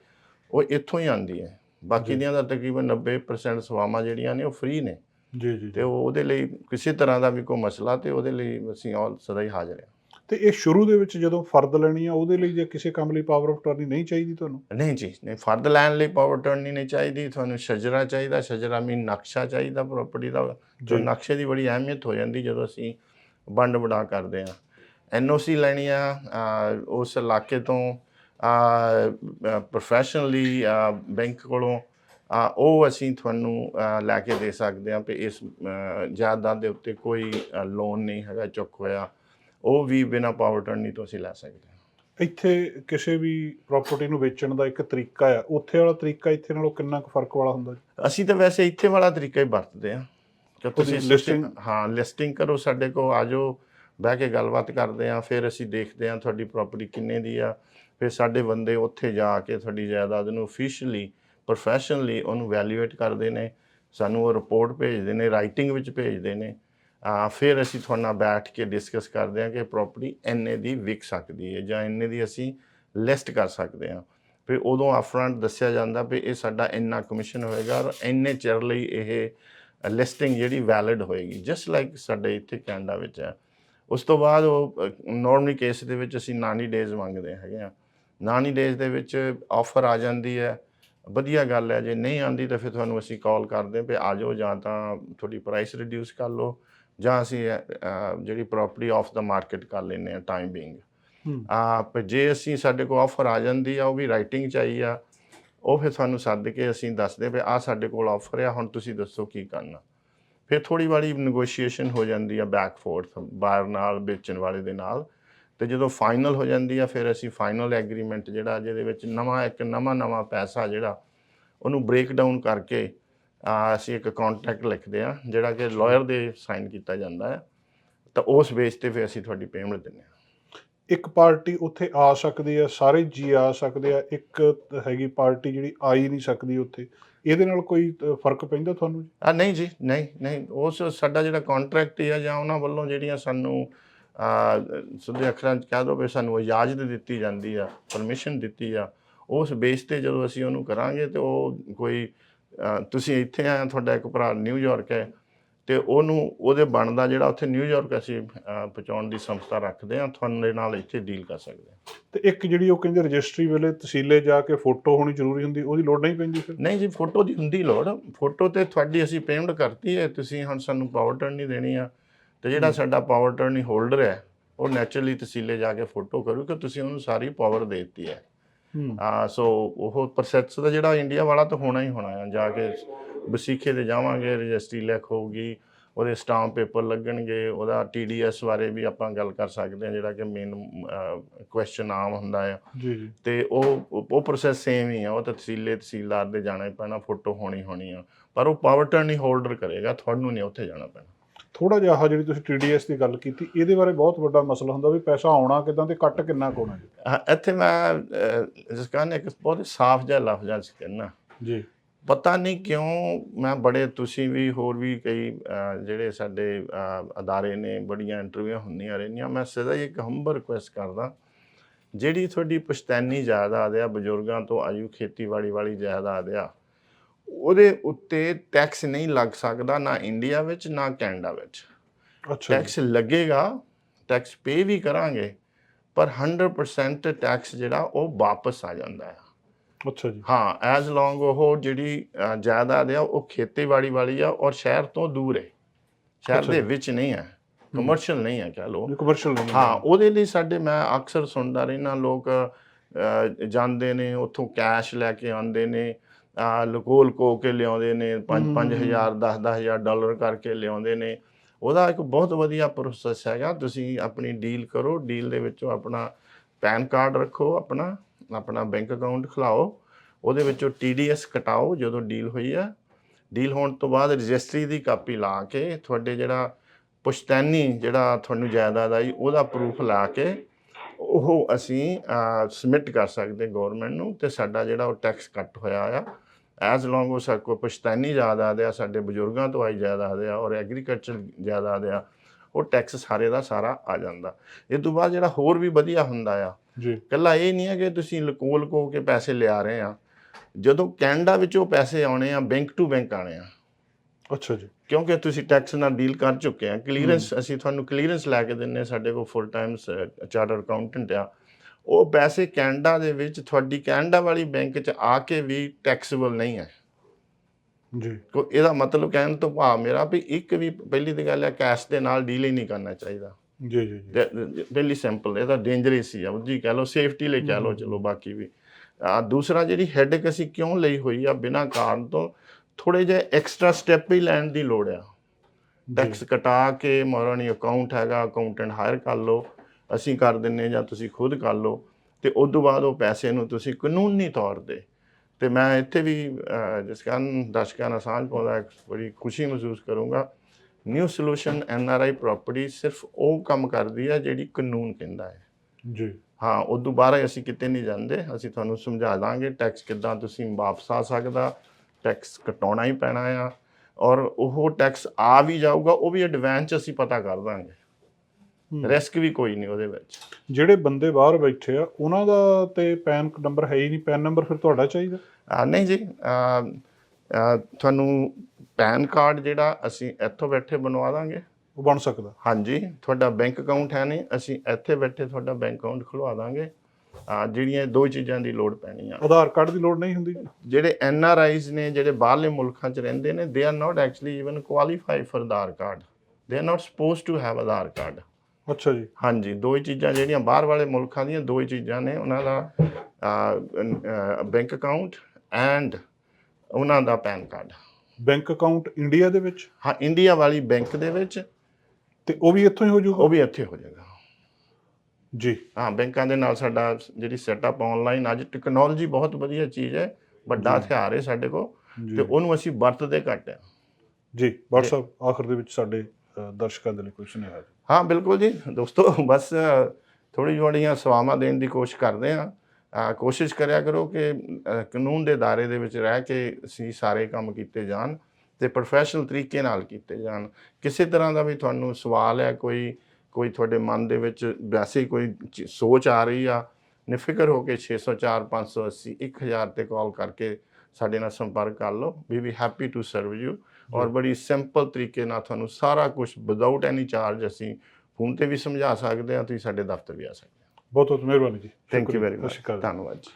ਉਹ ਇੱਥੋਂ ਹੀ ਆਂਦੀ ਹੈ ਬਾਕੀ ਦੀਆਂ ਦਾ ਤਕਰੀਬਨ 90% ਸੇਵਾਵਾਂ ਜਿਹੜੀਆਂ ਨੇ ਉਹ ਫ੍ਰੀ ਨੇ। ਜੀ ਜੀ ਤੇ ਉਹ- ਉਹਦੇ ਲਈ ਕਿਸੇ ਤਰ੍ਹਾਂ ਦਾ ਵੀ ਕੋਈ ਮਸਲਾ ਤੇ ਉਹਦੇ ਲਈ ਅਸੀਂ all ਸਦਾ ਹੀ ਹਾਜ਼ਰ ਹਾਂ। ਤੇ ਇਹ ਸ਼ੁਰੂ ਦੇ ਵਿੱਚ ਜਦੋਂ ਫਰਦ ਲੈਣੀ ਆ ਉਹਦੇ ਲਈ ਜਾਂ ਕਿਸੇ ਕੰਮ ਲਈ ਪਾਵਰ ਆਫ ਟਰਨੀ ਨਹੀਂ ਚਾਹੀਦੀ ਤੁਹਾਨੂੰ? ਨਹੀਂ ਜੀ ਨਹੀਂ ਫਰਦ ਲੈਣ ਲਈ ਪਾਵਰ ਟਰਨੀ ਨਹੀਂ ਚਾਹੀਦੀ ਤੁਹਾਨੂੰ ਸ਼ਜਰਾ ਚਾਹੀਦਾ ਸ਼ਜਰਾ ਮੀਨ ਨਕਸ਼ਾ ਚਾਹੀਦਾ ਪ੍ਰਾਪਰਟੀ ਦਾ। ਜੋ ਜੀ। ਨਕਸ਼ੇ ਦੀ ਬੜੀ ਅਹਿਮੀਅਤ ਹੋ ਜਾਂਦੀ ਜਦੋਂ ਅਸੀਂ ਵੰਡ ਵਡਾ ਕਰਦੇ ਆ ਐਨਓਸੀ ਲੈਣੀ ਆ ਉਸ ਇਲਾਕੇ ਤੋਂ ਪ੍ਰੋਫੈਸ਼ਨਲੀ ਬੈਂਕ ਕੋਲੋਂ ਉਹ ਅਸੀਂ ਤੁਹਾਨੂੰ ਲੈ ਕੇ ਦੇ ਸਕਦੇ ਆ ਕਿ ਇਸ ਜਾਇਦਾਦ ਦੇ ਉੱਤੇ ਕੋਈ ਲੋਨ ਨਹੀਂ ਹੈਗਾ ਚੁੱਕ ਹੋਇਆ। ਉਹ ਵੀ ਬਿਨਾਂ ਪਾਵਰ ਟਰਨੀ ਤੋਂ ਅਸੀਂ ਲੈ ਸਕਦੇ ਹਾਂ। ਇੱਥੇ ਕਿਸੇ ਵੀ ਪ੍ਰਾਪਰਟੀ ਨੂੰ ਵੇਚਣ ਦਾ ਇੱਕ ਤਰੀਕਾ ਆ। ਉੱਥੇ ਵਾਲਾ ਤਰੀਕਾ ਇੱਥੇ ਨਾਲੋਂ ਕਿੰਨਾ ਕੁ ਫ਼ਰਕ ਵਾਲਾ ਹੁੰਦਾ ਅਸੀਂ ਤਾਂ ਵੈਸੇ ਇੱਥੇ ਵਾਲਾ ਤਰੀਕਾ ਹੀ ਵਰਤਦੇ ਆ ਕਿ ਤੁਸੀਂ listing- ਹਾਂ ਲਿਸਟਿੰਗ ਕਰੋ ਸਾਡੇ ਕੋਲ ਆਜੋ ਬਹਿ ਕੇ ਗੱਲਬਾਤ ਕਰਦੇ ਆ ਫਿਰ ਅਸੀਂ ਦੇਖਦੇ ਆ ਤੁਹਾਡੀ ਪ੍ਰਾਪਰਟੀ ਕਿੰਨੇ ਦੀ ਆ। ਫਿਰ ਸਾਡੇ ਬੰਦੇ ਉੱਥੇ ਜਾ ਕੇ ਤੁਹਾਡੀ ਜਾਇਦਾਦ ਨੂੰ ਅਫੀਸ਼ੀਅਲੀ ਪ੍ਰੋਫੈਸ਼ਨਲੀ ਉਹਨੂੰ ਵੈਲਿਊਏਟ ਕਰਦੇ ਨੇ, ਸਾਨੂੰ ਉਹ ਰਿਪੋਰਟ ਭੇਜਦੇ ਨੇ ਰਾਈਟਿੰਗ ਵਿੱਚ ਭੇਜਦੇ ਨੇ। ਆ ਫਿਰ ਅਸੀਂ ਤੁਹਾਡਾ ਬੈਠ ਕੇ ਡਿਸਕਸ ਕਰਦੇ ਆ ਕਿ ਪ੍ਰਾਪਰਟੀ ਇੰਨੇ ਦੀ ਵਿਕ ਸਕਦੀ ਹੈ ਜਾਂ ਇੰਨੇ ਦੀ ਅਸੀਂ ਲਿਸਟ ਕਰ ਸਕਦੇ ਆ ਫਿਰ ਉਦੋਂ ਅਪਫਰੰਟ ਦੱਸਿਆ ਜਾਂਦਾ ਵੀ ਇਹ ਸਾਡਾ ਇੰਨਾ ਕਮਿਸ਼ਨ ਹੋਏਗਾ ਔਰ ਇੰਨੇ ਚਿਰ ਲਈ ਇਹ ਲਿਸਟਿੰਗ ਜਿਹੜੀ ਵੈਲਿਡ ਹੋਏਗੀ ਜਸਟ ਲਾਈਕ ਸਾਡੇ ਇੱਥੇ ਕੈਨੇਡਾ ਵਿੱਚ ਹੈ। ਉਸ ਤੋਂ ਬਾਅਦ ਉਹ ਨਾਰਮਲੀ ਕੇਸ ਦੇ ਵਿੱਚ ਅਸੀਂ 90 ਡੇਜ਼ ਮੰਗਦੇ ਹੈਗੇ ਆ 90 ਡੇਜ਼ ਦੇ ਵਿੱਚ ਆਫਰ ਆ ਜਾਂਦੀ ਹੈ। ਵਧੀਆ ਗੱਲ ਹੈ ਜੇ ਨਹੀਂ ਆਂਦੀ ਤਾਂ ਫਿਰ ਤੁਹਾਨੂੰ ਅਸੀਂ ਕਾਲ ਕਰਦੇ ਵੀ ਆ ਜਾਓ ਜਾਂ ਤਾਂ ਤੁਹਾਡੀ ਪ੍ਰਾਈਸ ਰਿਡਿਊਸ ਕਰ ਲਓ ਜਾਂ ਅਸੀਂ ਜਿਹੜੀ ਪ੍ਰਾਪਰਟੀ ਆਫ ਦਾ ਮਾਰਕੀਟ ਕਰ ਲੈਂਦੇ ਆ ਟਾਈਮ ਬੀਇੰਗ। ਆ ਪਰ ਜੇ ਅਸੀਂ ਸਾਡੇ ਕੋਲ ਆਫਰ ਆ ਜਾਂਦੀ ਆ ਉਹ ਵੀ ਰਾਈਟਿੰਗ ਚਾਹੀ ਆ ਉਹ ਫਿਰ ਸਾਨੂੰ ਸੱਦ ਕੇ ਅਸੀਂ ਦੱਸਦੇ ਵੀ ਆ ਸਾਡੇ ਕੋਲ ਆਫਰ ਆ ਹੁਣ ਤੁਸੀਂ ਦੱਸੋ ਕੀ ਕਰਨਾ। ਫਿਰ ਥੋੜੀ ਵਾਰੀ ਨੈਗੋਸ਼ੀਏਸ਼ਨ ਹੋ ਜਾਂਦੀ ਆ ਬੈਕ ਫੋਰਥ ਬਾਹਰ ਨਾਲ ਵੇਚਣ ਵਾਲੇ ਦੇ ਨਾਲ। ਤੇ ਜਦੋਂ ਫਾਈਨਲ ਹੋ ਜਾਂਦੀ ਆ, ਫਿਰ ਅਸੀਂ ਫਾਈਨਲ ਐਗਰੀਮੈਂਟ ਜਿਹੜਾ, ਜਿਹਦੇ ਵਿੱਚ ਨਵਾਂ ਇੱਕ ਨਵਾਂ ਨਵਾਂ ਪੈਸਾ ਜਿਹੜਾ, ਉਹਨੂੰ ਬ੍ਰੇਕ ਡਾਊਨ ਕਰਕੇ ਅਸੀਂ ਇੱਕ ਕੰਟਰੈਕਟ ਲਿਖਦੇ ਆ, ਜਿਹੜਾ ਕਿ ਲਾਇਰ ਦੇ ਸਾਈਨ ਕੀਤਾ ਜਾਂਦਾ ਹੈ ਤਾਂ ਉਸ ਬੇਸ ਤੇ ਫਿਰ ਅਸੀਂ ਤੁਹਾਡੀ ਪੇਮੈਂਟ ਦਿੰਦੇ ਆ। ਇੱਕ ਪਾਰਟੀ ਉੱਥੇ ਆ ਸਕਦੀ ਹੈ ਸਾਰੇ ਜੀ ਆ ਸਕਦੇ ਆ, ਇੱਕ ਹੈਗੀ ਪਾਰਟੀ ਜਿਹੜੀ ਆ ਹੀ ਨਹੀਂ ਸਕਦੀ ਉੱਥੇ। ਇਹਦੇ ਨਾਲ ਕੋਈ ਫ਼ਰਕ ਪੈਂਦਾ ਤੁਹਾਨੂੰ ਜੀ? ਆ, ਨਹੀਂ ਜੀ, ਨਹੀਂ ਨਹੀਂ। ਉਸ ਸਾਡਾ ਜਿਹੜਾ ਕੰਟਰੈਕਟ ਹੈ ਜਾਂ ਉਹਨਾਂ ਵੱਲੋਂ ਜਿਹੜੀਆਂ ਸਾਨੂੰ ਸਿੱਧੇ ਅੱਖਰਾਂ 'ਚ ਕਹਿ ਦੋ ਵੀ ਸਾਨੂੰ ਇਜਾਜ਼ਤ ਦਿੱਤੀ ਜਾਂਦੀ ਆ ਪਰਮਿਸ਼ਨ ਦਿੱਤੀ ਆ, ਉਸ ਬੇਸ ਤੇ ਜਦੋਂ ਅਸੀਂ ਉਹਨੂੰ ਕਰਾਂਗੇ ਤੇ ਉਹ ਕੋਈ ਤੁਸੀਂ ਇੱਥੇ ਆਏ ਤੁਹਾਡਾ ਇੱਕ ਭਰਾ ਨਿਊਯਾਰਕ ਹੈ ਤੇ ਉਹਨੂੰ ਉਹਦੇ ਬਣਦਾ ਜਿਹੜਾ ਉੱਥੇ ਨਿਊਯਾਰਕ ਅਸੀਂ ਪਹੁੰਚਾਉਣ ਦੀ ਸੰਸਥਾ ਰੱਖਦੇ ਆ ਤੁਹਾਡੇ ਨਾਲ ਇੱਥੇ ਡੀਲ ਕਰ ਸਕਦੇ ਆ ਤੇ ਇੱਕ ਜਿਹੜੀ ਉਹ ਕਹਿੰਦੇ ਰਜਿਸਟਰੀ ਵੇਲੇ ਤਹਿਸੀਲੇ ਜਾ ਕੇ ਫੋਟੋ ਹੋਣੀ ਜ਼ਰੂਰੀ ਹੁੰਦੀ ਉਹਦੀ ਲੋੜ ਨਹੀਂ ਪੈਂਦੀ ਫਿਰ? ਨਹੀਂ ਜੀ ਫੋਟੋ ਦੀ ਹੁੰਦੀ ਲੋੜ। ਫੋਟੋ ਤੇ ਤੁਹਾਡੀ ਅਸੀਂ ਪੇਮੈਂਟ ਕਰਤੀ ਹੈ ਤੁਸੀਂ ਹੁਣ ਸਾਨੂੰ ਪਾਵਰ ਟਰਨੀ ਦੇਣੀ ਆ ਤੇ ਜਿਹੜਾ ਸਾਡਾ ਪਾਵਰ ਟਰਨੀ ਹੋਲਡਰ ਹੈ ਉਹ ਨੈਚੁਰਲੀ ਤਹਿਸੀਲੇ ਜਾ ਕੇ ਫੋਟੋ ਕਰੂ ਕਿ ਤੁਸੀਂ ਉਹਨੂੰ ਸਾਰੀ ਪਾਵਰ ਦੇ ਦਿੱਤੀ ਹੈ। ਹੂੰ। ਆ ਸੋ ਉਹ ਪ੍ਰੋਸੈਸ ਦਾ ਜਿਹੜਾ ਇੰਡੀਆ ਵਾਲਾ ਤਾਂ ਹੋਣਾ ਹੀ ਹੋਣਾ ਆ ਜਾ ਕੇ ਵਸੀਖੇ ਤੇ ਜਾਵਾਂਗੇ ਰਜਿਸਟਰੀ ਲਿਖ ਹੋਊਗੀ ਉਹਦੇ ਸਟਾਂਪ ਪੇਪਰ ਲੱਗਣਗੇ ਉਹਦਾ TDS ਬਾਰੇ ਵੀ ਆਪਾਂ ਗੱਲ ਕਰ ਸਕਦੇ ਹਾਂ ਜਿਹੜਾ ਕਿ ਮੇਨ ਕੁਐਸਚਨ ਆਮ ਹੁੰਦਾ ਆ। ਜੀ ਜੀ। ਤੇ ਉਹ ਉਹ ਪ੍ਰੋਸੈਸ ਸੇਮ ਹੀ ਆ ਉਹ ਤਹਿਸੀਲੇ ਤਹਿਸੀਲਦਾਰ ਦੇ ਜਾਣਾ ਹੀ ਪੈਣਾ ਫੋਟੋ ਹੋਣੀ ਹੋਣੀ ਆ। ਪਰ ਉਹ ਪਾਵਰ ਟਰਨੀ ਹੋਲਡਰ ਕਰੇਗਾ ਤੁਹਾਨੂੰ ਨਹੀਂ ਉੱਥੇ ਜਾਣਾ ਪੈਣਾ। ਥੋੜਾ ਜਿਹਾ ਆਹ ਜਿਹੜੀ ਤੁਸੀਂ TDS ਦੀ ਗੱਲ ਕੀਤੀ ਇਹਦੇ ਬਾਰੇ ਬਹੁਤ ਵੱਡਾ ਮਸਲਾ ਹੁੰਦਾ ਵੀ ਪੈਸਾ ਆਉਣਾ ਕਿਦਾਂ ਤੇ ਕੱਟ ਕਿੰਨਾ ਕੁ ਹੋਣਾ ਜੀ? ਅਹ ਇੱਥੇ ਮੈਂ ਜਿਸ ਕਾਰਨ ਇੱਕ ਬਹੁਤ ਸਾਫ਼ ਜਿਹਾ ਲਫ਼ਜ਼ਾਂ ਚ ਕਹਿਣਾ ਜੀ। ਪਤਾ ਨਹੀਂ ਕਿਉਂ ਮੈਂ ਬੜੇ ਤੁਸੀਂ ਵੀ ਹੋਰ ਵੀ ਕਈ ਜਿਹੜੇ ਸਾਡੇ ਅਦਾਰੇ ਨੇ ਬੜੀਆਂ ਇੰਟਰਵਿਊ ਹੁੰਦੀਆਂ ਰਹਿੰਦੀਆਂ ਮੈਂ ਸਿੱਧਾ ਹੀ ਇੱਕ ਹੰਬਰ ਰਿਕੁਐਸਟ ਕਰਦਾ ਜਿਹੜੀ ਤੁਹਾਡੀ ਪੁਸ਼ਤੈਨੀ ਜਾਇਦਾਦ ਆ ਬਜ਼ੁਰਗਾਂ ਤੋਂ ਆਯੂ ਖੇਤੀਬਾੜੀ ਵਾਲੀ ਜਾਇਦਾਦ ਆ ਉਹਦੇ ਉੱਤੇ ਟੈਕਸ ਨਹੀਂ ਲੱਗ ਸਕਦਾ ਨਾ ਇੰਡੀਆ ਵਿੱਚ ਨਾ ਕੈਨੇਡਾ ਵਿੱਚ। ਅੱਛਾ ਟੈਕਸ ਲੱਗੇਗਾ ਟੈਕਸ ਪੇ ਵੀ ਕਰਾਂਗੇ ਪਰ 100% ਟੈਕਸ ਜਿਹੜਾ ਉਹ ਵਾਪਸ ਆ ਜਾਂਦਾ ਹੈ ਅੱਛਾ ਜੀ। ਹਾਂ ਐਜ਼ ਲੌਂਗ ਉਹ ਜਿਹੜੀ ਜਾਇਦਾਦ ਆ ਉਹ ਖੇਤੀਬਾੜੀ ਵਾਲੀ ਆ ਔਰ ਸ਼ਹਿਰ ਤੋਂ ਦੂਰ ਹੈ। ਸ਼ਹਿਰ ਦੇ। ਵਿੱਚ ਨਹੀਂ ਹੈ ਕਮਰਸ਼ੀਅਲ ਨਹੀਂ ਹੈ ਕਹ ਇਹ ਕਮਰਸ਼ੀਅਲ ਨਹੀਂ ਹਾਂ। ਉਹਦੇ ਲਈ ਸਾਡੇ ਮੈਂ ਅਕਸਰ ਸੁਣਦਾ ਰਹਿਣਾ ਲੋਕ ਜਾਂਦੇ ਨੇ ਉੱਥੋਂ ਕੈਸ਼ ਲੈ ਕੇ ਆਉਂਦੇ ਨੇ ਅ, ਲਕੋ ਲਕੋ ਕੇ ਲਿਆਉਂਦੇ ਨੇ 5 5000 10 10000 ਡਾਲਰ ਕਰਕੇ ਲਿਆਉਂਦੇ ਨੇ। ਉਹਦਾ ਇੱਕ ਬਹੁਤ ਵਧੀਆ ਪ੍ਰੋਸੈਸ ਹੈਗਾ ਤੁਸੀਂ ਆਪਣੀ ਡੀਲ ਕਰੋ ਡੀਲ ਦੇ ਵਿੱਚੋਂ ਆਪਣਾ ਪੈਨ ਕਾਰਡ ਰੱਖੋ ਆਪਣਾ ਆਪਣਾ ਬੈਂਕ ਅਕਾਊਂਟ ਖਲਾਓ, ਉਹਦੇ ਵਿੱਚੋਂ TDS ਕਟਾਓ ਜਦੋਂ ਡੀਲ ਹੋਈ ਆ। ਡੀਲ ਹੋਣ ਤੋਂ ਬਾਅਦ ਰਜਿਸਟਰੀ ਦੀ ਕਾਪੀ ਲਾ ਕੇ ਤੁਹਾਡੇ ਜਿਹੜਾ ਪੁਸ਼ਤੈਨੀ ਜਿਹੜਾ ਤੁਹਾਨੂੰ ਜਾਇਦਾਦ ਆਈ, ਉਹਦਾ ਪ੍ਰੂਫ ਲਾ ਕੇ ਉਹ ਅਸੀਂ ਸਬਮਿਟ ਕਰ ਸਕਦੇ ਗਵਰਨਮੈਂਟ ਨੂੰ ਤੇ ਸਾਡਾ ਜਿਹੜਾ ਉਹ ਟੈਕਸ ਕੱਟ ਹੋਇਆ ਆ। ਐਜ਼ ਲੌਂਗ ਉਹ ਸਾ ਕੋਈ ਪੁਸ਼ਤੈਨੀ ਜਾਇਦਾਦ ਆ, ਸਾਡੇ ਬਜ਼ੁਰਗਾਂ ਤੋਂ ਆਈ ਜਾਇਦਾਦ ਆ ਔਰ ਐਗਰੀਕਲਚਰ ਜਾਇਦਾਦ ਆ, ਉਹ ਟੈਕਸ ਸਾਰੇ ਦਾ ਸਾਰਾ ਆ ਜਾਂਦਾ। ਇਹ ਤੋਂ ਬਾਅਦ ਜਿਹੜਾ ਹੋਰ ਵੀ ਵਧੀਆ ਹੁੰਦਾ ਆ ਜੀ। ਕੱਲਾ ਇਹ ਨਹੀਂ ਹੈ ਕਿ ਤੁਸੀਂ ਲਕੋ ਲਕੋ ਕੇ ਪੈਸੇ ਲਿਆ ਰਹੇ ਆ। ਜਦੋਂ ਕੈਨੇਡਾ ਵਿੱਚ ਉਹ ਪੈਸੇ ਆਉਣੇ ਆ ਬੈਂਕ ਟੂ ਬੈਂਕ ਆਣੇ ਆ। ਅੱਛਾ ਜੀ। ਕਿਉਂਕਿ ਤੁਸੀਂ ਟੈਕਸ ਨਾਲ ਡੀਲ ਕਰ ਚੁੱਕੇ ਆ। ਕਲੀਅਰੈਂਸ ਅਸੀਂ ਤੁਹਾਨੂੰ ਕਲੀਅਰੈਂਸ ਲੈ ਕੇ ਦਿੰਨੇ ਸਾਡੇ ਕੋਲ ਫੁੱਲ ਟਾਈਮ ਚਾਰਟਰ ਅਕਾਊਂਟੈਂਟ ਆ। ਉਹ ਪੈਸੇ ਕੈਨੇਡਾ ਦੇ ਵਿੱਚ ਤੁਹਾਡੀ ਕੈਨੇਡਾ ਵਾਲੀ ਬੈਂਕ 'ਚ ਆ ਕੇ ਵੀ ਟੈਕਸੇਬਲ ਨਹੀਂ ਹੈ। ਜੀ। ਕੋ ਇਹਦਾ ਮਤਲਬ ਕਹਿਣ ਤੋਂ ਭਾਵ ਮੇਰਾ ਵੀ ਇੱਕ ਵੀ ਪਹਿਲੀ ਤੇ ਗੱਲ ਹੈ ਕੈਸ਼ ਦੇ ਨਾਲ ਡੀਲ ਹੀ ਨਹੀਂ ਕਰਨਾ ਚਾਹੀਦਾ। ਜੀ ਜੀ ਜੀ। ਵੈਰੀ ਸਿੰਪਲ ਇਹ ਤਾਂ ਡੇਂਜਰਸ ਹੀ ਆ ਜੀ ਕਹ ਲਓ ਸੇਫਟੀ ਲਈ ਕਹਿ ਲਓ ਚਲੋ ਬਾਕੀ ਵੀ। ਆ ਦੂਸਰਾ ਜਿਹੜੀ ਹੈਡਕ ਅਸੀਂ ਕਿਉਂ ਲਈ ਹੋਈ ਆ ਬਿਨਾਂ ਕਾਰਨ ਤੋਂ ਥੋੜੇ ਜਿਹਾ ਐਕਸਟਰਾ ਸਟੈਪ ਹੀ ਲੈਣ ਦੀ ਲੋੜ ਆ। ਟੈਕਸ ਕਟਾ ਕੇ ਮੋਰਾਨੀ ਅਕਾਊਂਟ ਹੈਗਾ ਅਕਾਊਂਟੈਂਟ ਹਾਇਰ ਕਰ ਲਓ ਅਸੀਂ ਕਰ ਦਿੰਨੇ ਜਾਂ ਤੁਸੀਂ ਖੁਦ ਕਰ ਲਓ ਤੇ ਉਸ ਤੋਂ ਬਾਅਦ ਉਹ ਪੈਸੇ ਨੂੰ ਤੁਸੀਂ ਕਾਨੂੰਨੀ ਤੌਰ ਤੇ ਤੇ ਮੈਂ ਇੱਥੇ ਵੀ ਜਿਸ ਕਾਰਨ ਦਰਸ਼ਕਾਂ ਨਾਲ ਸਾਂਝ ਪਾਉਂਦਾ ਬੜੀ ਖੁਸ਼ੀ ਮਹਿਸੂਸ ਕਰੂੰਗਾ ਨਿਊ ਸੋਲੂਸ਼ਨ ਐਨਆਰਆਈ ਪ੍ਰਾਪਰਟੀ ਸਿਰਫ ਉਹ ਕੰਮ ਕਰਦੀ ਹੈ ਜਿਹੜੀ ਕਾਨੂੰਨ ਕਹਿੰਦਾ ਹੈ। ਜੀ। ਹਾਂ ਉਹ ਦੁਬਾਰਾ ਅਸੀਂ ਕਿਤੇ ਨਹੀਂ ਜਾਂਦੇ ਅਸੀਂ ਤੁਹਾਨੂੰ ਸਮਝਾ ਦਾਂਗੇ ਟੈਕਸ ਕਿੱਦਾਂ ਤੁਸੀਂ ਵਾਪਸ ਆ ਸਕਦਾ ਟੈਕਸ ਕਟਾਉਣਾ ਹੀ ਪੈਣਾ ਆ ਔਰ ਉਹ ਟੈਕਸ ਆ ਵੀ ਜਾਊਗਾ ਉਹ ਵੀ ਐਡਵਾਂਸ ਅਸੀਂ ਪਤਾ ਕਰ ਦਾਂਗੇ। ਰਿਸਕ ਵੀ ਕੋਈ ਨਹੀਂ ਉਹਦੇ ਵਿੱਚ। ਜਿਹੜੇ ਬੰਦੇ ਬਾਹਰ ਬੈਠੇ ਆ ਉਹਨਾਂ ਦਾ ਤੇ ਪੈਨ ਨੰਬਰ ਹੈ ਹੀ ਨਹੀਂ ਪੈਨ ਨੰਬਰ ਫਿਰ ਤੁਹਾਡਾ ਚਾਹੀਦਾ? ਨਹੀਂ ਜੀ ਤੁਹਾਨੂੰ ਪੈਨ ਕਾਰਡ ਜਿਹੜਾ ਅਸੀਂ ਇੱਥੋਂ ਬੈਠੇ ਬਣਵਾ ਦਾਂਗੇ। ਉਹ ਬਣ ਸਕਦਾ। ਹਾਂਜੀ ਤੁਹਾਡਾ ਬੈਂਕ ਅਕਾਊਂਟ ਹੈ ਨਹੀਂ ਅਸੀਂ ਇੱਥੇ ਬੈਠੇ ਤੁਹਾਡਾ ਬੈਂਕ ਅਕਾਊਂਟ ਖੁਲਵਾ ਦਾਂਗੇ। ਆ, ਜਿਹੜੀਆਂ ਦੋ ਚੀਜ਼ਾਂ ਦੀ ਲੋੜ ਪੈਣੀ ਆ ਆਧਾਰ ਕਾਰਡ ਦੀ ਲੋੜ ਨਹੀਂ ਹੁੰਦੀ। ਜਿਹੜੇ ਐਨ ਆਰ ਆਈਜ਼ ਨੇ ਜਿਹੜੇ ਬਾਹਰਲੇ ਮੁਲਕਾਂ 'ਚ ਰਹਿੰਦੇ ਨੇ they are not actually even qualify for Aadhaar card. They are not supposed to have Aadhaar card. ਅੱਛਾ ਜੀ। ਹਾਂਜੀ ਦੋ ਹੀ ਚੀਜ਼ਾਂ ਜਿਹੜੀਆਂ ਬਾਹਰ ਵਾਲੇ ਮੁਲਕਾਂ ਦੀਆਂ ਦੋ ਹੀ ਚੀਜ਼ਾਂ ਨੇ ਉਹਨਾਂ ਦਾ ਬੈਂਕ ਅਕਾਊਂਟ ਐਂਡ ਉਹਨਾਂ ਦਾ PAN card. Bank account India ਦੇ ਵਿੱਚ? ਹਾਂ ਇੰਡੀਆ ਵਾਲੀ ਬੈਂਕ ਦੇ ਵਿੱਚ। ਤੇ ਉਹ ਵੀ ਇੱਥੋਂ ਹੀ ਹੋ ਜਾਊਗਾ? ਉਹ ਵੀ ਇੱਥੇ ਹੋ ਜਾਏਗਾ। ਜੀ। ਹਾਂ ਬੈਂਕਾਂ ਦੇ ਨਾਲ ਸਾਡਾ ਜਿਹੜੀ ਸੈਟਅਪ ਆਨਲਾਈਨ ਅੱਜ ਟੈਕਨੋਲੋਜੀ ਬਹੁਤ ਵਧੀਆ ਚੀਜ਼ ਹੈ ਵੱਡਾ ਹਥਿਆਰ ਹੈ ਸਾਡੇ ਕੋਲ ਤੇ ਉਹਨੂੰ ਅਸੀਂ ਵਰਤਦੇ ਘੱਟ ਆ ਜੀ WhatsApp ਆਖਰ ਦੇ ਵਿੱਚ ਸਾਡੇ ਦਰਸ਼ਕਾਂ ਦੇ ਲਈ ਕੋਈ ਸੁਨੇਹਾ ਹੈ? ਹਾਂ ਬਿਲਕੁਲ ਜੀ। ਦੋਸਤੋ ਬਸ ਥੋੜੀ ਜੋੜੀਆਂ ਸਵਾਵਾਂ ਦੇਣ ਦੀ ਕੋਸ਼ਿਸ਼ ਕਰਦੇ ਆ ਕੋਸ਼ਿਸ਼ ਕਰਿਆ ਕਰੋ ਕਿ ਕਾਨੂੰਨ ਦੇ ਦਾਇਰੇ ਦੇ ਵਿੱਚ ਰਹਿ ਕੇ ਅਸੀਂ ਸਾਰੇ ਕੰਮ ਕੀਤੇ ਜਾਣ ਤੇ ਪ੍ਰੋਫੈਸ਼ਨਲ ਤਰੀਕੇ ਨਾਲ ਕੀਤੇ ਜਾਣ। ਕਿਸੇ ਤਰ੍ਹਾਂ ਦਾ ਵੀ ਤੁਹਾਨੂੰ ਸਵਾਲ ਹੈ ਕੋਈ ਕੋਈ ਤੁਹਾਡੇ ਮਨ ਦੇ ਵਿੱਚ ਵੈਸੇ ਕੋਈ ਸੋਚ ਆ ਰਹੀ ਆ ਨਿਫਿਕਰ ਹੋ ਕੇ 604 580 1000 ਤੇ ਕਾਲ ਕਰਕੇ ਸਾਡੇ ਨਾਲ ਸੰਪਰਕ ਕਰ ਲਓ। We we happy to serve you ਔਰ ਬੜੀ ਸਿੰਪਲ ਤਰੀਕੇ ਨਾਲ ਤੁਹਾਨੂੰ ਸਾਰਾ ਕੁਝ ਵਿਦਆਊਟ ਐਨੀ ਚਾਰਜ ਅਸੀਂ ਫੋਨ ਤੇ ਵੀ ਸਮਝਾ ਸਕਦੇ ਹਾਂ ਤੁਸੀਂ ਸਾਡੇ ਦਫ਼ਤਰ ਵੀ ਆ ਸਕਦੇ ਬਹੁਤ ਬਹੁਤ ਮਿਹਰਬਾਨੀ ਜੀ। ਥੈਂਕ ਯੂ ਵੈਰੀ ਮਚ ਧੰਨਵਾਦ ਜੀ।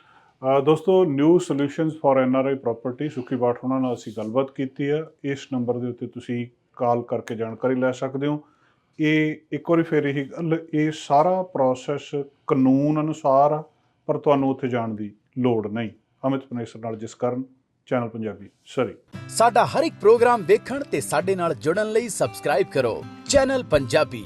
ਅ, ਦੋਸਤੋ new solutions for NRI property Sukhi Bath ਉਹਨਾਂ ਨਾਲ ਅਸੀਂ ਗੱਲਬਾਤ ਕੀਤੀ ਹੈ। ਇਸ ਨੰਬਰ ਦੇ ਉੱਤੇ ਤੁਸੀਂ ਕਾਲ ਕਰਕੇ ਜਾਣਕਾਰੀ ਲੈ ਸਕਦੇ ਹੋ। ਇਹ ਇੱਕ ਵਾਰੀ ਫਿਰ ਇਹ ਗੱਲ ਇਹ ਸਾਰਾ ਪ੍ਰੋਸੈਸ ਕਾਨੂੰਨ ਅਨੁਸਾਰ ਪਰ ਤੁਹਾਨੂੰ ਉੱਥੇ ਜਾਣ ਦੀ ਲੋੜ ਨਹੀਂ। ਅਮਿਤ ਪਨੇਸਰ ਨਾਲ ਜਿਸ ਕਾਰਨ ਚੈਨਲ ਪੰਜਾਬੀ ਸਰੀ ਸਾਡਾ ਹਰ ਇੱਕ ਪ੍ਰੋਗਰਾਮ ਵੇਖਣ ਤੇ ਸਾਡੇ ਨਾਲ ਜੁੜਨ ਲਈ ਸਬਸਕ੍ਰਾਈਬ ਕਰੋ। ਚੈਨਲ ਪੰਜਾਬੀ